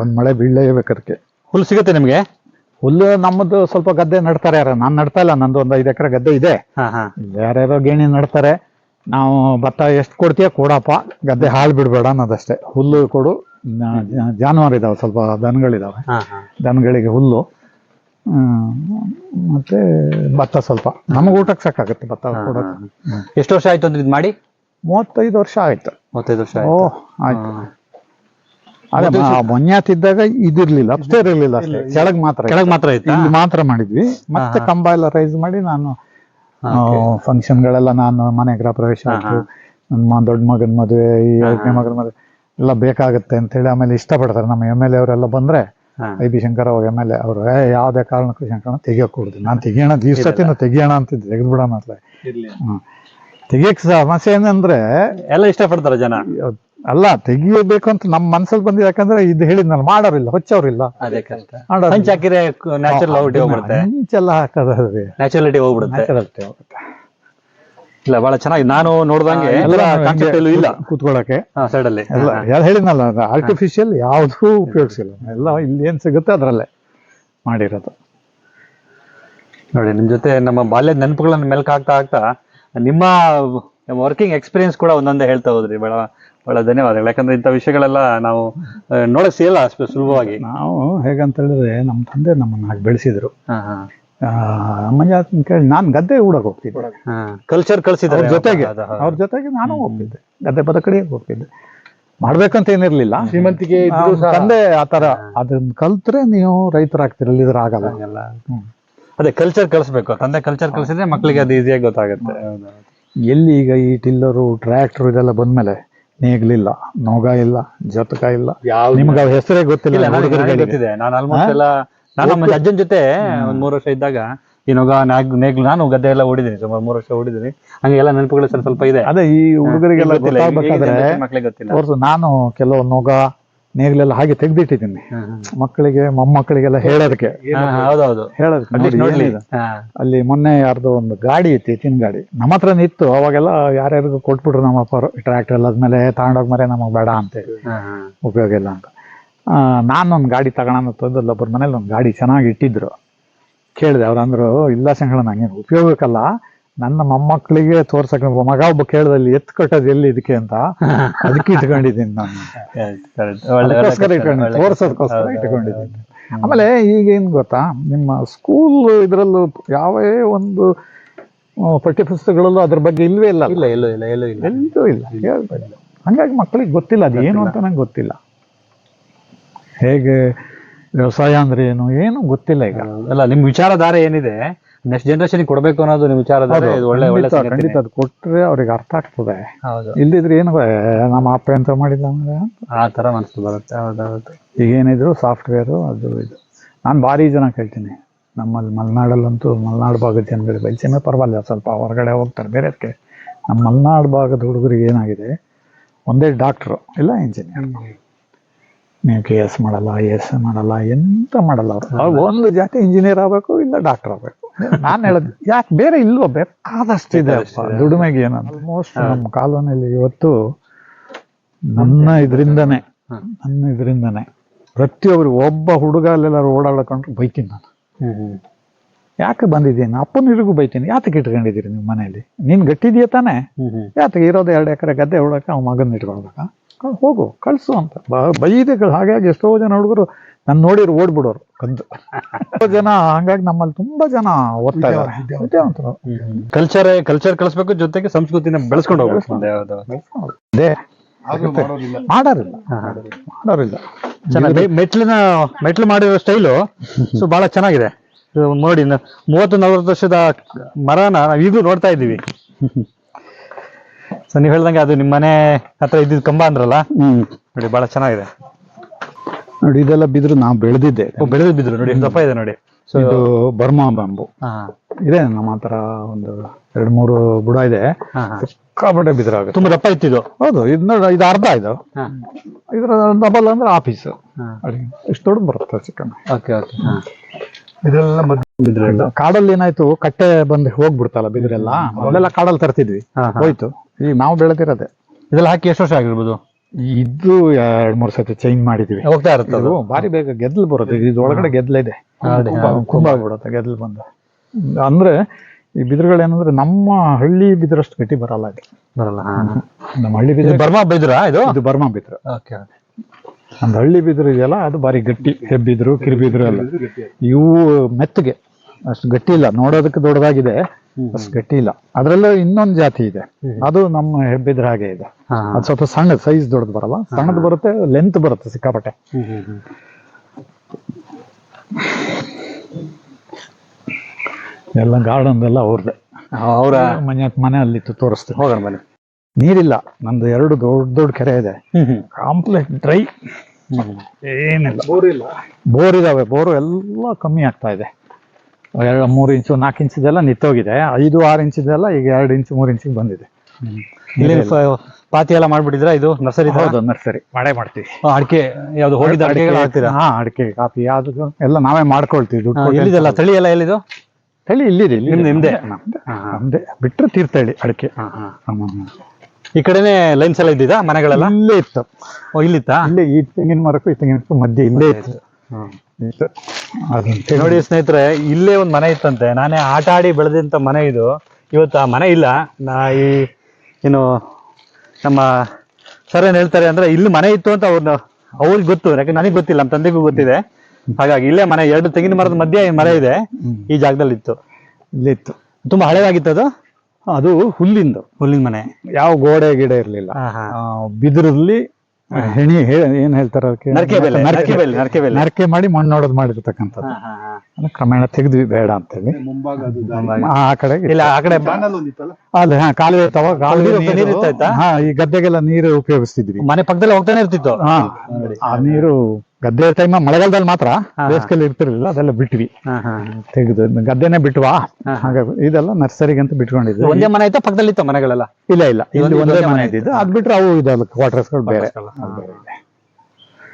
ಒಂದ್ ಮಳೆ ಬೀಳಲೇಬೇಕು ಅದಕ್ಕೆ. ಹುಲ್ಲು ಸಿಗುತ್ತೆ ನಿಮ್ಗೆ? ಹುಲ್ಲು ನಮ್ಮದು ಸ್ವಲ್ಪ ಗದ್ದೆ ನಡ್ತಾರೆ ಯಾರ. ನಾನು ನಡ್ತಾ ಇಲ್ಲ ನಂದು ಒಂದು ಐದು ಎಕರೆ ಗದ್ದೆ ಇದೆ. ಯಾರ್ಯಾರೋ ಗೇಣಿ ನಡ್ತಾರೆ. ನಾವು ಭತ್ತ ಎಷ್ಟು ಕೊಡ್ತೀಯ ಕೊಡಪ್ಪ. ಗದ್ದೆ ಹಾಳು ಬಿಡಬೇಡ ಅನ್ನೋದಷ್ಟೇ. ಹುಲ್ಲು ಕೊಡು. ಜಾನುವಾರು ಇದಾವೆ ಸ್ವಲ್ಪ ದನಗಳಿದಾವೆ. ದನಗಳಿಗೆ ಹುಲ್ಲು. ಮತ್ತೆ ಭತ್ತ ಸ್ವಲ್ಪ. ನಮಗೆ ಊಟಕ್ಕೆ ಸಾಕಾಗುತ್ತೆ ಭತ್ತ ಕೊಡೋದು ಎಷ್ಟು ವರ್ಷ ಆಯ್ತು ಅಂದ್ರೆ ಇದು ಮಾಡಿ? ಮೂವತ್ತೈದು ವರ್ಷ ಆಯ್ತು. ಮೂವತ್ತೈದು ವರ್ಷ ಓ ಆಯ್ತು. ಅದೇ ಮೊನ್ಯಾತಿದ್ದಾಗ ಇದಿರ್ಲಿಲ್ಲ ಅಪ್ಸ್ಟೇರ್ ಇರ್ಲಿಲ್ಲ ಅಷ್ಟೇ. ಕೆಳಗ್ ಮಾತ್ರ. ಕೆಳಗ್ ಮಾತ್ರ ಇಲ್ಲಿ ಮಾತ್ರ ಮಾಡಿದ್ವಿ. ಮತ್ತೆ ಕಂಬ ಎಲ್ಲ ರೈಸ್ ಮಾಡಿ ನಾನು ಫಂಕ್ಷನ್ ಗಳೆಲ್ಲ ನಾನು ಮನೆ ಗೃಹ ಪ್ರವೇಶ ನಮ್ಮ ದೊಡ್ಡ ಮಗನ ಮದುವೆ ಈ ಎರಡನೇ ಮಗನ ಮದುವೆ ಎಲ್ಲ ಬೇಕಾಗುತ್ತೆ ಅಂತ ಹೇಳಿ ಆಮೇಲೆ ಇಷ್ಟಪಡ್ತಾರೆ. ನಮ್ಮ ಎಂ ಎಲ್ ಎ ಅವರೆಲ್ಲ ಬಂದ್ರೆ. ಐ ಬಿ ಶಂಕರ್ ಅವ್ರ ಎಂ ಎಲ್ ಎ ಅವರು ಯಾವುದೇ ಕಾರಣಕ್ಕೂ ಶಂಕರನ ತೆಗಿಯೋಕೆ ಕೊಡುದು ನಾನು ತೆಗಿಯೋಣ ಈ ಸತಿನ ತೆಗಿಯೋಣ ಅಂತಿದ್ದೆ. ತೆಗೆದ್ಬಿಡೋಣ ಅಂತ. ತೆಗಿಯಕ್ ಸಮಸ್ಯೆ ಏನಂದ್ರೆ ಎಲ್ಲ ಇಷ್ಟಪಡ್ತಾರೆ ಜನ. ಅಲ್ಲ ತೆಗಿಯಬೇಕು ಅಂತ ನಮ್ಮ ಮನ್ಸಲ್ಲಿ ಬಂದಿದೆ ಯಾಕಂದ್ರೆ ಇದು ನಾನು ಮಾಡೋರಿಲ್ಲ ಹೊಚ್ಚವ್ರಿಲ್ಲ. ಹಂಚ್ ಹಾಕಿದ್ರೆ ನ್ಯಾಚುರಲ್ ಔಟ್ ಹೋಗ್ಬಿಡುತ್ತೆ. ಹಂಚೆಲ್ಲ ಹಾಕೋದ್ರಿ ನ್ಯಾಚುರಲಿಟಿ ಹೋಗ್ಬಿಡುತ್ತೆ. ಇಲ್ಲ ಬಹಳ ಚೆನ್ನಾಗಿ ನಾನು ನೋಡ್ದಂಗೆ ಎಲ್ಲ ಇಲ್ಲ. ಕೂತ್ಕೊಳ್ಳಕ್ಕೆ ಸೈಡ್ ಅಲ್ಲಿ. ಎಲ್ಲ ಹೇಳಿದ್ನಲ್ಲ ಆರ್ಟಿಫಿಷಿಯಲ್ ಯಾವುದೂ ಉಪಯೋಗಿಸಿಲ್ಲ. ಎಲ್ಲ ಇಲ್ಲಿ ಏನ್ ಸಿಗುತ್ತೆ ಅದರಲ್ಲೇ ಮಾಡಿರೋದು. ನೋಡಿ ನಿಮ್ ಜೊತೆ ನಮ್ಮ ಬಾಲ್ಯದ ನೆನಪುಗಳನ್ನ ಮೆಲ್ಕ್ ಆಗ್ತಾ ಆಗ್ತಾ ನಿಮ್ಮ ವರ್ಕಿಂಗ್ ಎಕ್ಸ್ಪೀರಿಯನ್ಸ್ ಕೂಡ ಒಂದೊಂದೇ ಹೇಳ್ತಾ ಹೋದ್ರಿ ಬಹಳ ಬಹಳ ಧನ್ಯವಾದಗಳು. ಯಾಕಂದ್ರೆ ಇಂಥ ವಿಷಯಗಳೆಲ್ಲ ನಾವು ನೋಡಕ್ ಸಿಗಲ್ಲ ಅಷ್ಟು ಸುಲಭವಾಗಿ. ನಾವು ಹೇಗಂತ ಹೇಳಿದ್ರೆ ನಮ್ಮ ತಂದೆ ನಮ್ಮನ್ನ ಹಾಗೆ ಬೆಳೆಸಿದ್ರು. ಹಾ, ಹಾ. ಮಂಜಾತನ ಕೇಳಿ ನಾನು ಗದ್ದೆ ಹೂಡಕ್ ಹೋಗ್ತಿದ್ದೆ. ಹಾ. ಕಲ್ಚರ್ ಅವ್ರ ಜೊತೆಗೆ. ಅವ್ರ ಜೊತೆಗೆ ನಾನು ಹೋಗ್ತಿದ್ದೆ. ಗದ್ದೆ ಪದ ಕಡೆ ಹೋಗ್ತಿದ್ದೆ. ಮಾಡ್ಬೇಕಂತ ಏನಿರ್ಲಿಲ್ಲ. ಶ್ರೀಮಂತಿಗೆ ತಂದೆ ಆತರ ಅದನ್ನ ಕಲ್ತ್ರೆ ನೀವು ರೈತರಾಗ್ತಿರ ಇದ್ರ ಆಗಲ್ಲ. ಅದೇ ಕಲ್ಚರ್ ಕಳಿಸ್ಬೇಕು. ತಂದೆ ಕಲ್ಚರ್ ಕಲಿಸಿದ್ರೆ ಮಕ್ಕಳಿಗೆ ಅದು ಈಸಿಯಾಗಿ ಗೊತ್ತಾಗುತ್ತೆ. ಎಲ್ಲಿ ಈಗ ಈ ಟಿಲ್ಲರು ಟ್ರ್ಯಾಕ್ಟರ್ ಇದೆಲ್ಲ ಬಂದ್ಮೇಲೆ ನೇಗ್ಲಿಲ್ಲ ನೊಗ ಇಲ್ಲ ಜೊತಕ ಇಲ್ಲ. ನಿಮ್ಗೆ ಅವ್ ಹೆಸರೇ ಗೊತ್ತಿಲ್ಲ ಗೊತ್ತಿದೆ. ನಾನು ಆಲ್ಮೋಸ್ಟ್ ಎಲ್ಲ ನಾನು ನಮ್ಮ ಅಜ್ಜನ ಜೊತೆ ಒಂದ್ ಮೂರು ವರ್ಷ ಇದ್ದಾಗ ಇವಾಗ ನಾಗ್ ನೇಗ್ಲು ನಾನು ಗದ್ದೆ ಎಲ್ಲ ಓಡಿದ್ದೀನಿ ಸುಮಾರು ಮೂರು ವರ್ಷ ಓಡಿದ್ದೀನಿ. ಹಂಗೆ ಎಲ್ಲ ನೆನಪುಗಳು ಸ್ವಲ್ಪ ಸ್ವಲ್ಪ ಇದೆ. ಅದೇ ಈ ಹುಡುಗರಿಗೆಲ್ಲ ಗೊತ್ತಾಗ್ಬೇಕಾದ್ರೆ ಮಕ್ಳಿಗೆ ಗೊತ್ತಿಲ್ಲ. ನಾನು ಕೆಲವು ನೊಗ ನೇಗ್ಲೆಲ್ಲ ಹಾಗೆ ತೆಗ್ದಿಟ್ಟಿದ್ದೀನಿ. ಮಕ್ಕಳಿಗೆ ಮೊಮ್ಮಕ್ಕಳಿಗೆಲ್ಲ ಹೇಳೋದಕ್ಕೆ. ಹೌದೌದು ಹೇಳೋದಕ್ಕೆ. ಅಲ್ಲಿ ಮೊನ್ನೆ ಯಾರ್ದು ಒಂದು ಗಾಡಿ ಇತ್ತು ಎತ್ತಿನ ಗಾಡಿ. ನಮ್ಮ ಹತ್ರನೇ ಇತ್ತು ಅವಾಗೆಲ್ಲ ಯಾರ್ಯಾರಿಗೂ ಕೊಟ್ಬಿಟ್ರು ನಮ್ಮ ಅಪ್ಪರು ಟ್ರ್ಯಾಕ್ಟರ್ ಎಲ್ಲ ಆದ್ಮೇಲೆ ತಗೊಂಡೋಗ್ ಮರೆ ನಮಗೆ ಬೇಡ ಅಂತ. ಹೇಳಿ ಹಾ, ಹಾ. ಉಪಯೋಗ ಇಲ್ಲ ಅಂತ. ಆ, ನಾನೊಂದು ಗಾಡಿ ತಗೋಣ ತಂದಲ್ಲ ಒಬ್ಬರ ಮನೇಲಿ ಒಂದು ಗಾಡಿ ಚೆನ್ನಾಗಿ ಇಟ್ಟಿದ್ರು. ಕೇಳಿದೆ ಅವ್ರು ಅಂದ್ರು ಇಲ್ಲ ಸಂಗಳ ನಂಗೇನು ಉಪಯೋಗಕ್ಕಲ್ಲ. ನನ್ನ ಮೊಮ್ಮಕ್ಕಳಿಗೆ ತೋರ್ಸಕ್ ಮಗ ಒಬ್ಬ ಕೇಳ್ದಲ್ಲಿ ಎತ್ ಕಟ್ಟೋದು ಎಲ್ಲಿ ಇದಕ್ಕೆ ಅಂತ <laughs> ಅದಕ್ಕೆ ಇಟ್ಕೊಂಡಿದ್ದೀನಿ ನಾನು. ತೋರ್ಸೋದಕ್ಕೋಸ್ಕರ ಇಟ್ಕೊಂಡಿದ್ದೀನಿ. ಆಮೇಲೆ ಈಗ ಏನ್ ಗೊತ್ತಾ? ನಿಮ್ಮ ಸ್ಕೂಲ್ ಇದರಲ್ಲೂ ಯಾವೇ ಒಂದು ಪಠ್ಯ ಪಠ್ಯಪುಸ್ತಕಗಳಲ್ಲೂ ಅದ್ರ ಬಗ್ಗೆ ಇಲ್ವೇ ಇಲ್ಲ ಇಲ್ಲ ಎಲ್ಲೂ ಇಲ್ಲ ಎಲ್ಲೂ ಇಲ್ಲ. ಎಲ್ಲೂ ಇಲ್ಲ. ಹಂಗಾಗಿ ಮಕ್ಕಳಿಗೆ ಗೊತ್ತಿಲ್ಲ ಅದು ಏನು ಅಂತ ನಂಗೆ ಗೊತ್ತಿಲ್ಲ. ಹೇಗೆ ವ್ಯವಸಾಯ ಅಂದ್ರೆ ಏನು? ಏನು ಗೊತ್ತಿಲ್ಲ ಈಗ. ಅಲ್ಲ ನಿಮ್ ವಿಚಾರಧಾರೆ ಏನಿದೆ? ನೆಕ್ಸ್ಟ್ ಜನರೇಷನ್ ಕೊಡ್ಬೇಕು ಅನ್ನೋದು ನಿಮ್ ವಿಚಾರ ಇದು ಒಳ್ಳೆ ಒಳ್ಳೆ ಖಂಡಿತ, ಸಂಗತಿನೇ. ಖಂಡಿತ ಅದು ಕೊಟ್ರೆ ಅವ್ರಿಗೆ ಅರ್ಥ ಆಗ್ತದೆ. ಹೌದು. ಇಲ್ದಿದ್ರೆ ಏನು ನಮ್ಮ ಅಪ್ಪ ಎಂತ ಮಾಡಿಲ್ಲ ಅಂದ್ರೆ? ಆ ತರ ಮನಸ್ಸು ಬರುತ್ತೆ ಹೌದೌದು. ಈಗ ಏನಿದ್ರು ಸಾಫ್ಟ್ವೇರು ಅದು ಇದು. ನಾನು ಭಾರಿ ಜನ ಕೇಳ್ತೀನಿ. ನಮ್ಮಲ್ಲಿ ಮಲೆನಾಡಲ್ಲಂತೂ ಮಲೆನಾಡು ಭಾಗದ ಜನಗಳು ಬಯಲ್ಸೀಮೆ ಪರವಾಗಿಲ್ಲ ಸ್ವಲ್ಪ ಹೊರಗಡೆ ಹೋಗ್ತಾರೆ ಬೇರೆದಕ್ಕೆ ನಮ್ಮ ಮಲೆನಾಡು ಭಾಗದ ಹುಡುಗರಿಗೆ ಏನಾಗಿದೆ ಒಂದೇ ಡಾಕ್ಟ್ರು ಇಲ್ಲ ಇಂಜಿನಿಯರ್ ನೀವು ಕೆ ಎಸ್ ಮಾಡಲ್ಲ ಐ ಎಸ್ ಮಾಡಲ್ಲ ಎಂತ ಮಾಡಲ್ಲ ಅವರು. ಅವ್ರು ಒಂದು ಜಾತಿ ಇಂಜಿನಿಯರ್ ಆಗಬೇಕು ಇಲ್ಲ ಡಾಕ್ಟರ್ ಆಗಬೇಕು. ನಾನು ಹೇಳೋದು ಯಾಕೆ ಬೇರೆ ಇಲ್ವೋ ಬೇಕಾದಷ್ಟು ಇದೆ ಅಪ್ಪ. ದುಡಿಮೆಗೆ ಏನು ಆಲ್ಮೋಸ್ಟ್ ನಮ್ಮ ಕಾಲೋನಿಯಲ್ಲಿ ಇವತ್ತು ನನ್ನ ಇದರಿಂದನೇ ನನ್ನ ಇದರಿಂದನೇ ಪ್ರತಿಯೊಬ್ಬರು ಒಬ್ಬ ಹುಡುಗ ಅಲ್ಲೆಲ್ಲಾರು ಓಡಾಡ್ಕೊಂಡ್ರು ಬೈತೀನಿ ನಾನು. ಯಾಕೆ ಬಂದಿದ್ದೀನಿ ಅಪ್ಪನಿರಿಗೂ ಬೈತೀನಿ. ಯಾತಕ್ಕೆ ಇಟ್ಕೊಂಡಿದ್ದೀರಿ ನಿಮ್ಮ ಮನೆಯಲ್ಲಿ? ನೀನು ಗಟ್ಟಿದೆಯಾ ತಾನೇ? ಯಾತಕ್ಕೆ ಇರೋದು ಎರಡು ಎಕರೆ ಗದ್ದೆ ಹೊಡಕ ಅವ್ನ ಮಗನ ಇಟ್ಕೊಳ್ಬೇಕ? ಹೋಗು ಕಳ್ಸು ಅಂತ. ಬ- ಬೈದಿಗಳು ಹಾಗಾಗಿ ಎಷ್ಟೋ ಜನ ಹುಡುಗರು ನಾನು ನೋಡಿರು ಓಡ್ಬಿಡೋರು ಕದ್ದು. ಜನ ಹಂಗಾಗಿ ನಮ್ಮಲ್ಲಿ ತುಂಬಾ ಜನ ಓದ್ತಾ ಇದ್ದಾರೆ ಕಲ್ಚರ್ ಕಲ್ಚರ್ ಕಳಿಸ್ಬೇಕು ಜೊತೆಗೆ ಸಂಸ್ಕೃತಿನ ಬೆಳೆಸ್ಕೊಂಡು ಹೋಗ್ಬೇಕು ಅದೇ. ಮಾಡೋರಿಲ್ಲ. ಮಾಡೋರಿಲ್ಲ. ಚೆನ್ನಾಗಿ ಮೆಟ್ಲಿನ ಮೆಟ್ಲು ಮಾಡಿರೋ ಸ್ಟೈಲು ಸೊ ಬಹಳ ಚೆನ್ನಾಗಿದೆ. ಇದು ನೋಡಿ ಮೂವತ್ತು ನಲವತ್ತು ವರ್ಷದ ಮರನ ನಾವು ಈಗಲೂ ನೋಡ್ತಾ ಇದ್ದೀವಿ. ಸೊ ನೀವು ಹೇಳ್ದಂಗೆ ಅದು ನಿಮ್ಮ ಮನೆ ಹತ್ರ ಇದ್ದಿದ್ದು ಕಂಬ ಅಂದ್ರಲ್ಲ ನೋಡಿ ಬಹಳ ಚೆನ್ನಾಗಿದೆ. ನೋಡಿ ಇದೆಲ್ಲ ಬಿದ್ರು ನಾವು ಬೆಳೆದಿದ್ದೆ ಬೆಳೆದ ಬಿದ್ರು ನೋಡಿ ದಪ್ಪ ಇದೆ ನೋಡಿ. ಸೊ ಇದು ಬರ್ಮಾ ಬಾಂಬು. ಇದೆ ನಮ್ಮ ಹತ್ರ ಒಂದು ಎರಡ್ ಮೂರು ಬುಡ ಇದೆ. ಸಿಕ್ಕಾಪಟ್ಟೆ ಬಿದ್ರಾಗುತ್ತೆ ತುಂಬಾ ದಪ್ಪ ಇತ್ತಿದು ಹೌದು ಇದು ನೋಡಿ ಇದು ಅರ್ಧ ಇದು. ಇದ್ರ ಡಬಲ್ ಅಂದ್ರೆ ಆಫೀಸ್. ಇಷ್ಟು ದೊಡ್ಡ ಬರುತ್ತೆ ಚಿಕನ್ ಓಕೆ ಓಕೆ. ಇದೆಲ್ಲ ಬಿದ್ರೆ ಕಾಡಲ್ಲಿ ಏನಾಯ್ತು ಕಟ್ಟೆ ಬಂದು ಹೋಗ್ಬಿಡ್ತಲ್ಲ ಬಿದ್ರೆಲ್ಲ. ಮೊದಲೆಲ್ಲ ಕಾಡಲ್ಲಿ ತರ್ತಿದ್ವಿ. ಹೋಯ್ತು. ಈಗ ನಾವು ಬೆಳೆದಿರೋದೆ. ಇದೆಲ್ಲ ಹಾಕಿ ಎಷ್ಟು ವರ್ಷ ಆಗಿರ್ಬೋದು? ಇದು ಎರಡ್ ಮೂರ್ ಸತಿ ಚೇಂಜ್ ಮಾಡಿದೀವಿ. ಹೋಗ್ತಾ ಇರುತ್ತೆ ಅದು. ಬಾರಿ ಬೇಗ ಗೆದ್ಲು ಬರುತ್ತೆ. ಇದು ಒಳಗಡೆ ಗೆದ್ಲ ಇದೆ. ಹೌದು, ಕುಂಬ ಆಗ್ಬಿಡುತ್ತೆ ಗೆದ್ಲು ಬಂದು. ಅಂದ್ರೆ ಈ ಬಿದಿರುಗಳೇನಂದ್ರೆ ನಮ್ಮ ಹಳ್ಳಿ ಬಿದಿರಷ್ಟು ಗಟ್ಟಿ ಬರಲ್ಲ ಇದು. ಬರಲ್ಲ ನಮ್ಮ ಹಳ್ಳಿ ಬಿದಿರು ಬರ್ಮಾ ಬಿದ್ರ ಇದು? ಇದು ಬರ್ಮಾ ಬಿದಿರು. ನಮ್ದು ಹಳ್ಳಿ ಬಿದಿರು ಇದೆಯಲ್ಲ ಅದು ಬಾರಿ ಗಟ್ಟಿ ಹೆಬ್ಬಿದ್ರು ಕಿರಿಬಿದ್ರು ಎಲ್ಲ. ಇವು ಮೆತ್ತಗೆ. ಅಷ್ಟು ಗಟ್ಟಿ ಇಲ್ಲ. ನೋಡೋದಕ್ಕೆ ದೊಡ್ಡದಾಗಿದೆ ಅಷ್ಟು ಗಟ್ಟಿ ಇಲ್ಲ. ಅದ್ರಲ್ಲೂ ಇನ್ನೊಂದು ಜಾತಿ ಇದೆ. ಅದು ನಮ್ಮ ಹೆಬ್ಬಿದ್ರ ಹಾಗೆ ಇದೆ. ಅದು ಸ್ವಲ್ಪ ಸಣ್ಣ ಸೈಜ್ ದೊಡ್ಡದು ಬರಲ್ಲ. ಸಣ್ಣದು ಬರುತ್ತೆ ಲೆಂತ್ ಬರುತ್ತೆ ಸಿಕ್ಕಾಪಟ್ಟೆ. ಎಲ್ಲ ಗಾರ್ಡನ್ ಎಲ್ಲ ಅವ್ರದ್ದೆ ಅವರ ಮನೆ ಮನೆ ಅಲ್ಲಿತ್ತು ತೋರಿಸ್ತೀನಿ. ಹೋಗೋಣ ಬನ್ನಿ. ನೀರಿಲ್ಲ. ನಂದು ಎರಡು ದೊಡ್ಡ ದೊಡ್ಡ ಕೆರೆ ಇದೆ. ಕಾಂಪ್ಲೆಕ್ಸ್ ಡ್ರೈ ಏನಿಲ್ಲ. ಬೋರ್ ಇಲ್ಲ. ಬೋರ್ ಇದಾವೆ. ಬೋರು ಎಲ್ಲ ಕಮ್ಮಿ ಆಗ್ತಾ ಇದೆ. ಎರಡು ಮೂರು ಇಂಚು ನಾಲ್ಕು ಇಂಚಿದೆಲ್ಲ ನಿತ್ತೋಗಿದೆ. ಐದು ಆರು ಇಂಚಿದೆಲ್ಲ ಈಗ ಎರಡು ಇಂಚು ಮೂರು ಇಂಚಿಗೆ ಬಂದಿದೆ. ಇಲ್ಲಿ ಪಾತಿ ಎಲ್ಲ ಮಾಡ್ಬಿಟ್ಟಿದ್ರ ಇದು ನರ್ಸರಿ ಹೌದು ನರ್ಸರಿ. ಮಾಡೇ ಮಾಡ್ತೀವಿ. ಅಡಿಕೆ ಯಾವ್ದು ಹೋಗಿದ ಅಡಿಕೆಗಳು ಹಾಕ್ತೀರಾ? ಹಾ ಅಡಿಕೆ ಕಾಫಿ ಯಾವ್ದು ಎಲ್ಲ ನಾವೇ ಮಾಡ್ಕೊಳ್ತೀವಿ. ದುಡ್ಡು ಎಲ್ಲಿದೆಲ್ಲ? ತಳಿ ಎಲ್ಲ ಎಲ್ಲಿದು? ತಳಿ ಇಲ್ಲಿದೆ ಇಲ್ಲಿ ನಿಮ್ದೆ ನಮ್ದೆ? ಬಿಟ್ಟರೆ ತೀರ್ಥಳ್ಳಿ ತೀರ್ಥಹಳ್ಳಿ ಅಡಿಕೆ. ಹಾ, ಹಾ. ಹ್ಮ್. ಈ ಕಡೆನೆ ಲೈನ್ಸ್ ಎಲ್ಲ ಇದ್ದಿದಾ ಮನೆಗಳೆಲ್ಲ? ಇಲ್ಲೇ ಇತ್ತು. ಓ ಇಲ್ಲಿತ್ತಾ? ಇಲ್ಲೇ ಈ ತೆಂಗಿನ ಮರಕ್ಕೂ ಈ ತೆಂಗಿನ ಮರಕ್ಕೂ ಮಧ್ಯೆ ಇಲ್ಲೇ ಇತ್ತು. ನೋಡಿ ಸ್ನೇಹಿತರೆ ಇಲ್ಲೇ ಒಂದು ಮನೆ ಇತ್ತಂತೆ. ನಾನೇ ಆಟ ಆಡಿ ಬೆಳೆದಂತ ಮನೆ ಇದು. ಇವತ್ತು ಆ ಮನೆ ಇಲ್ಲ. ನಾ ಈ ಏನು ನಮ್ಮ ಸರ್ ಏನ್ ಹೇಳ್ತಾರೆ ಅಂದ್ರೆ ಇಲ್ಲಿ ಮನೆ ಇತ್ತು ಅಂತ ಅವ್ರನ್ನ ಅವ್ರಿಗೆ ಗೊತ್ತು. ಯಾಕಂದ್ರೆ ನನಗೆ ಗೊತ್ತಿಲ್ಲ ನಮ್ಮ ತಂದೆಗೂ ಗೊತ್ತಿದೆ. ಹಾಗಾಗಿ ಇಲ್ಲೇ ಮನೆ ಎರಡು ತೆಂಗಿನ ಮರದ ಮಧ್ಯೆ ಮರ ಇದೆ. ಈ ಜಾಗದಲ್ಲಿ ಇತ್ತು. ಇಲ್ಲಿತ್ತು ತುಂಬಾ ಹಳೇದಾಗಿತ್ತು ಅದು. ಅದು ಹುಲ್ಲಿಂದು. ಹುಲ್ಲಿನ ಮನೆ. ಯಾವ ಗೋಡೆ ಗಿಡ ಇರ್ಲಿಲ್ಲ. ಬಿದಿರಲ್ಲಿ ಹೆಣಿ ಏನ್ ಹೇಳ್ತಾರ ಅದಕ್ಕೆ? ನರಕೆ ಬೆಲೆ, ನರಕೆ ಬೆಲೆ, ನರಕೆ ಬೆಲೆ. ನರಕೆ ಮಾಡಿ ಮಣ್ಣು ನೋಡೋದು ಮಾಡಿರ್ತಕ್ಕಂಥದ್ದು. ಅದನ್ನ ಕ್ರಮೇಣ ತೆಗೆದ್ವಿ ಬೇಡ ಅಂತೇಳಿ. ಮುಂಭಾಗ ಅದು ದಾರಿ. ಆ ಕಡೆಗೆ ಇಲ್ಲ ಆ ಕಡೆ ಅಲ್ಲ ಹಾ ಕಾಲುವೆ ಇರ್ತಾವ ಕಾಲುವೆ? ಹಾ ಈ ಗದ್ದೆಗೆಲ್ಲ ನೀರು ಉಪಯೋಗಿಸ್ತಿದ್ವಿ. ಮನೆ ಪಕ್ಕದಲ್ಲಿ ಹೋಗ್ತಾನೆ ಇರ್ತಿತ್ತು. ಹಾ. ಆ ನೀರು ಗದ್ದೆ ಟೈಮ್ ಮಳೆಗಾಲದಲ್ಲಿ ಮಾತ್ರ ಬೇಸಿಗೆಯಲ್ಲಿ ಇರ್ತಿರ್ಲಿಲ್ಲ ಅದೆಲ್ಲ ಬಿಟ್ವಿ. ತೆಗೆದು ಗದ್ದೆನೆ ಬಿಟ್ವಾ? ಹಾಗಾಗಿ ಇದೆಲ್ಲ ನರ್ಸರಿಗೆ ಅಂತ ಬಿಟ್ಕೊಂಡಿದ್ವಿ. ಒಂದೇ ಮನೆ ಐತೆ ಪಕ್ಕದಲ್ಲಿ ಇತ್ತು ಮನೆಗಳೆಲ್ಲ? ಇಲ್ಲ ಇಲ್ಲ. ಇಲ್ಲಿ ಒಂದೇ ಮನೆ ಇದ್ದಿದ್ದು. ಅದ್ ಬಿಟ್ರೆ ಅವು ಇದಲ್ಲ ಕ್ವಾರ್ಟರ್ಸ್ಗಳು ಬೇರೆ. Quartersಗಳು.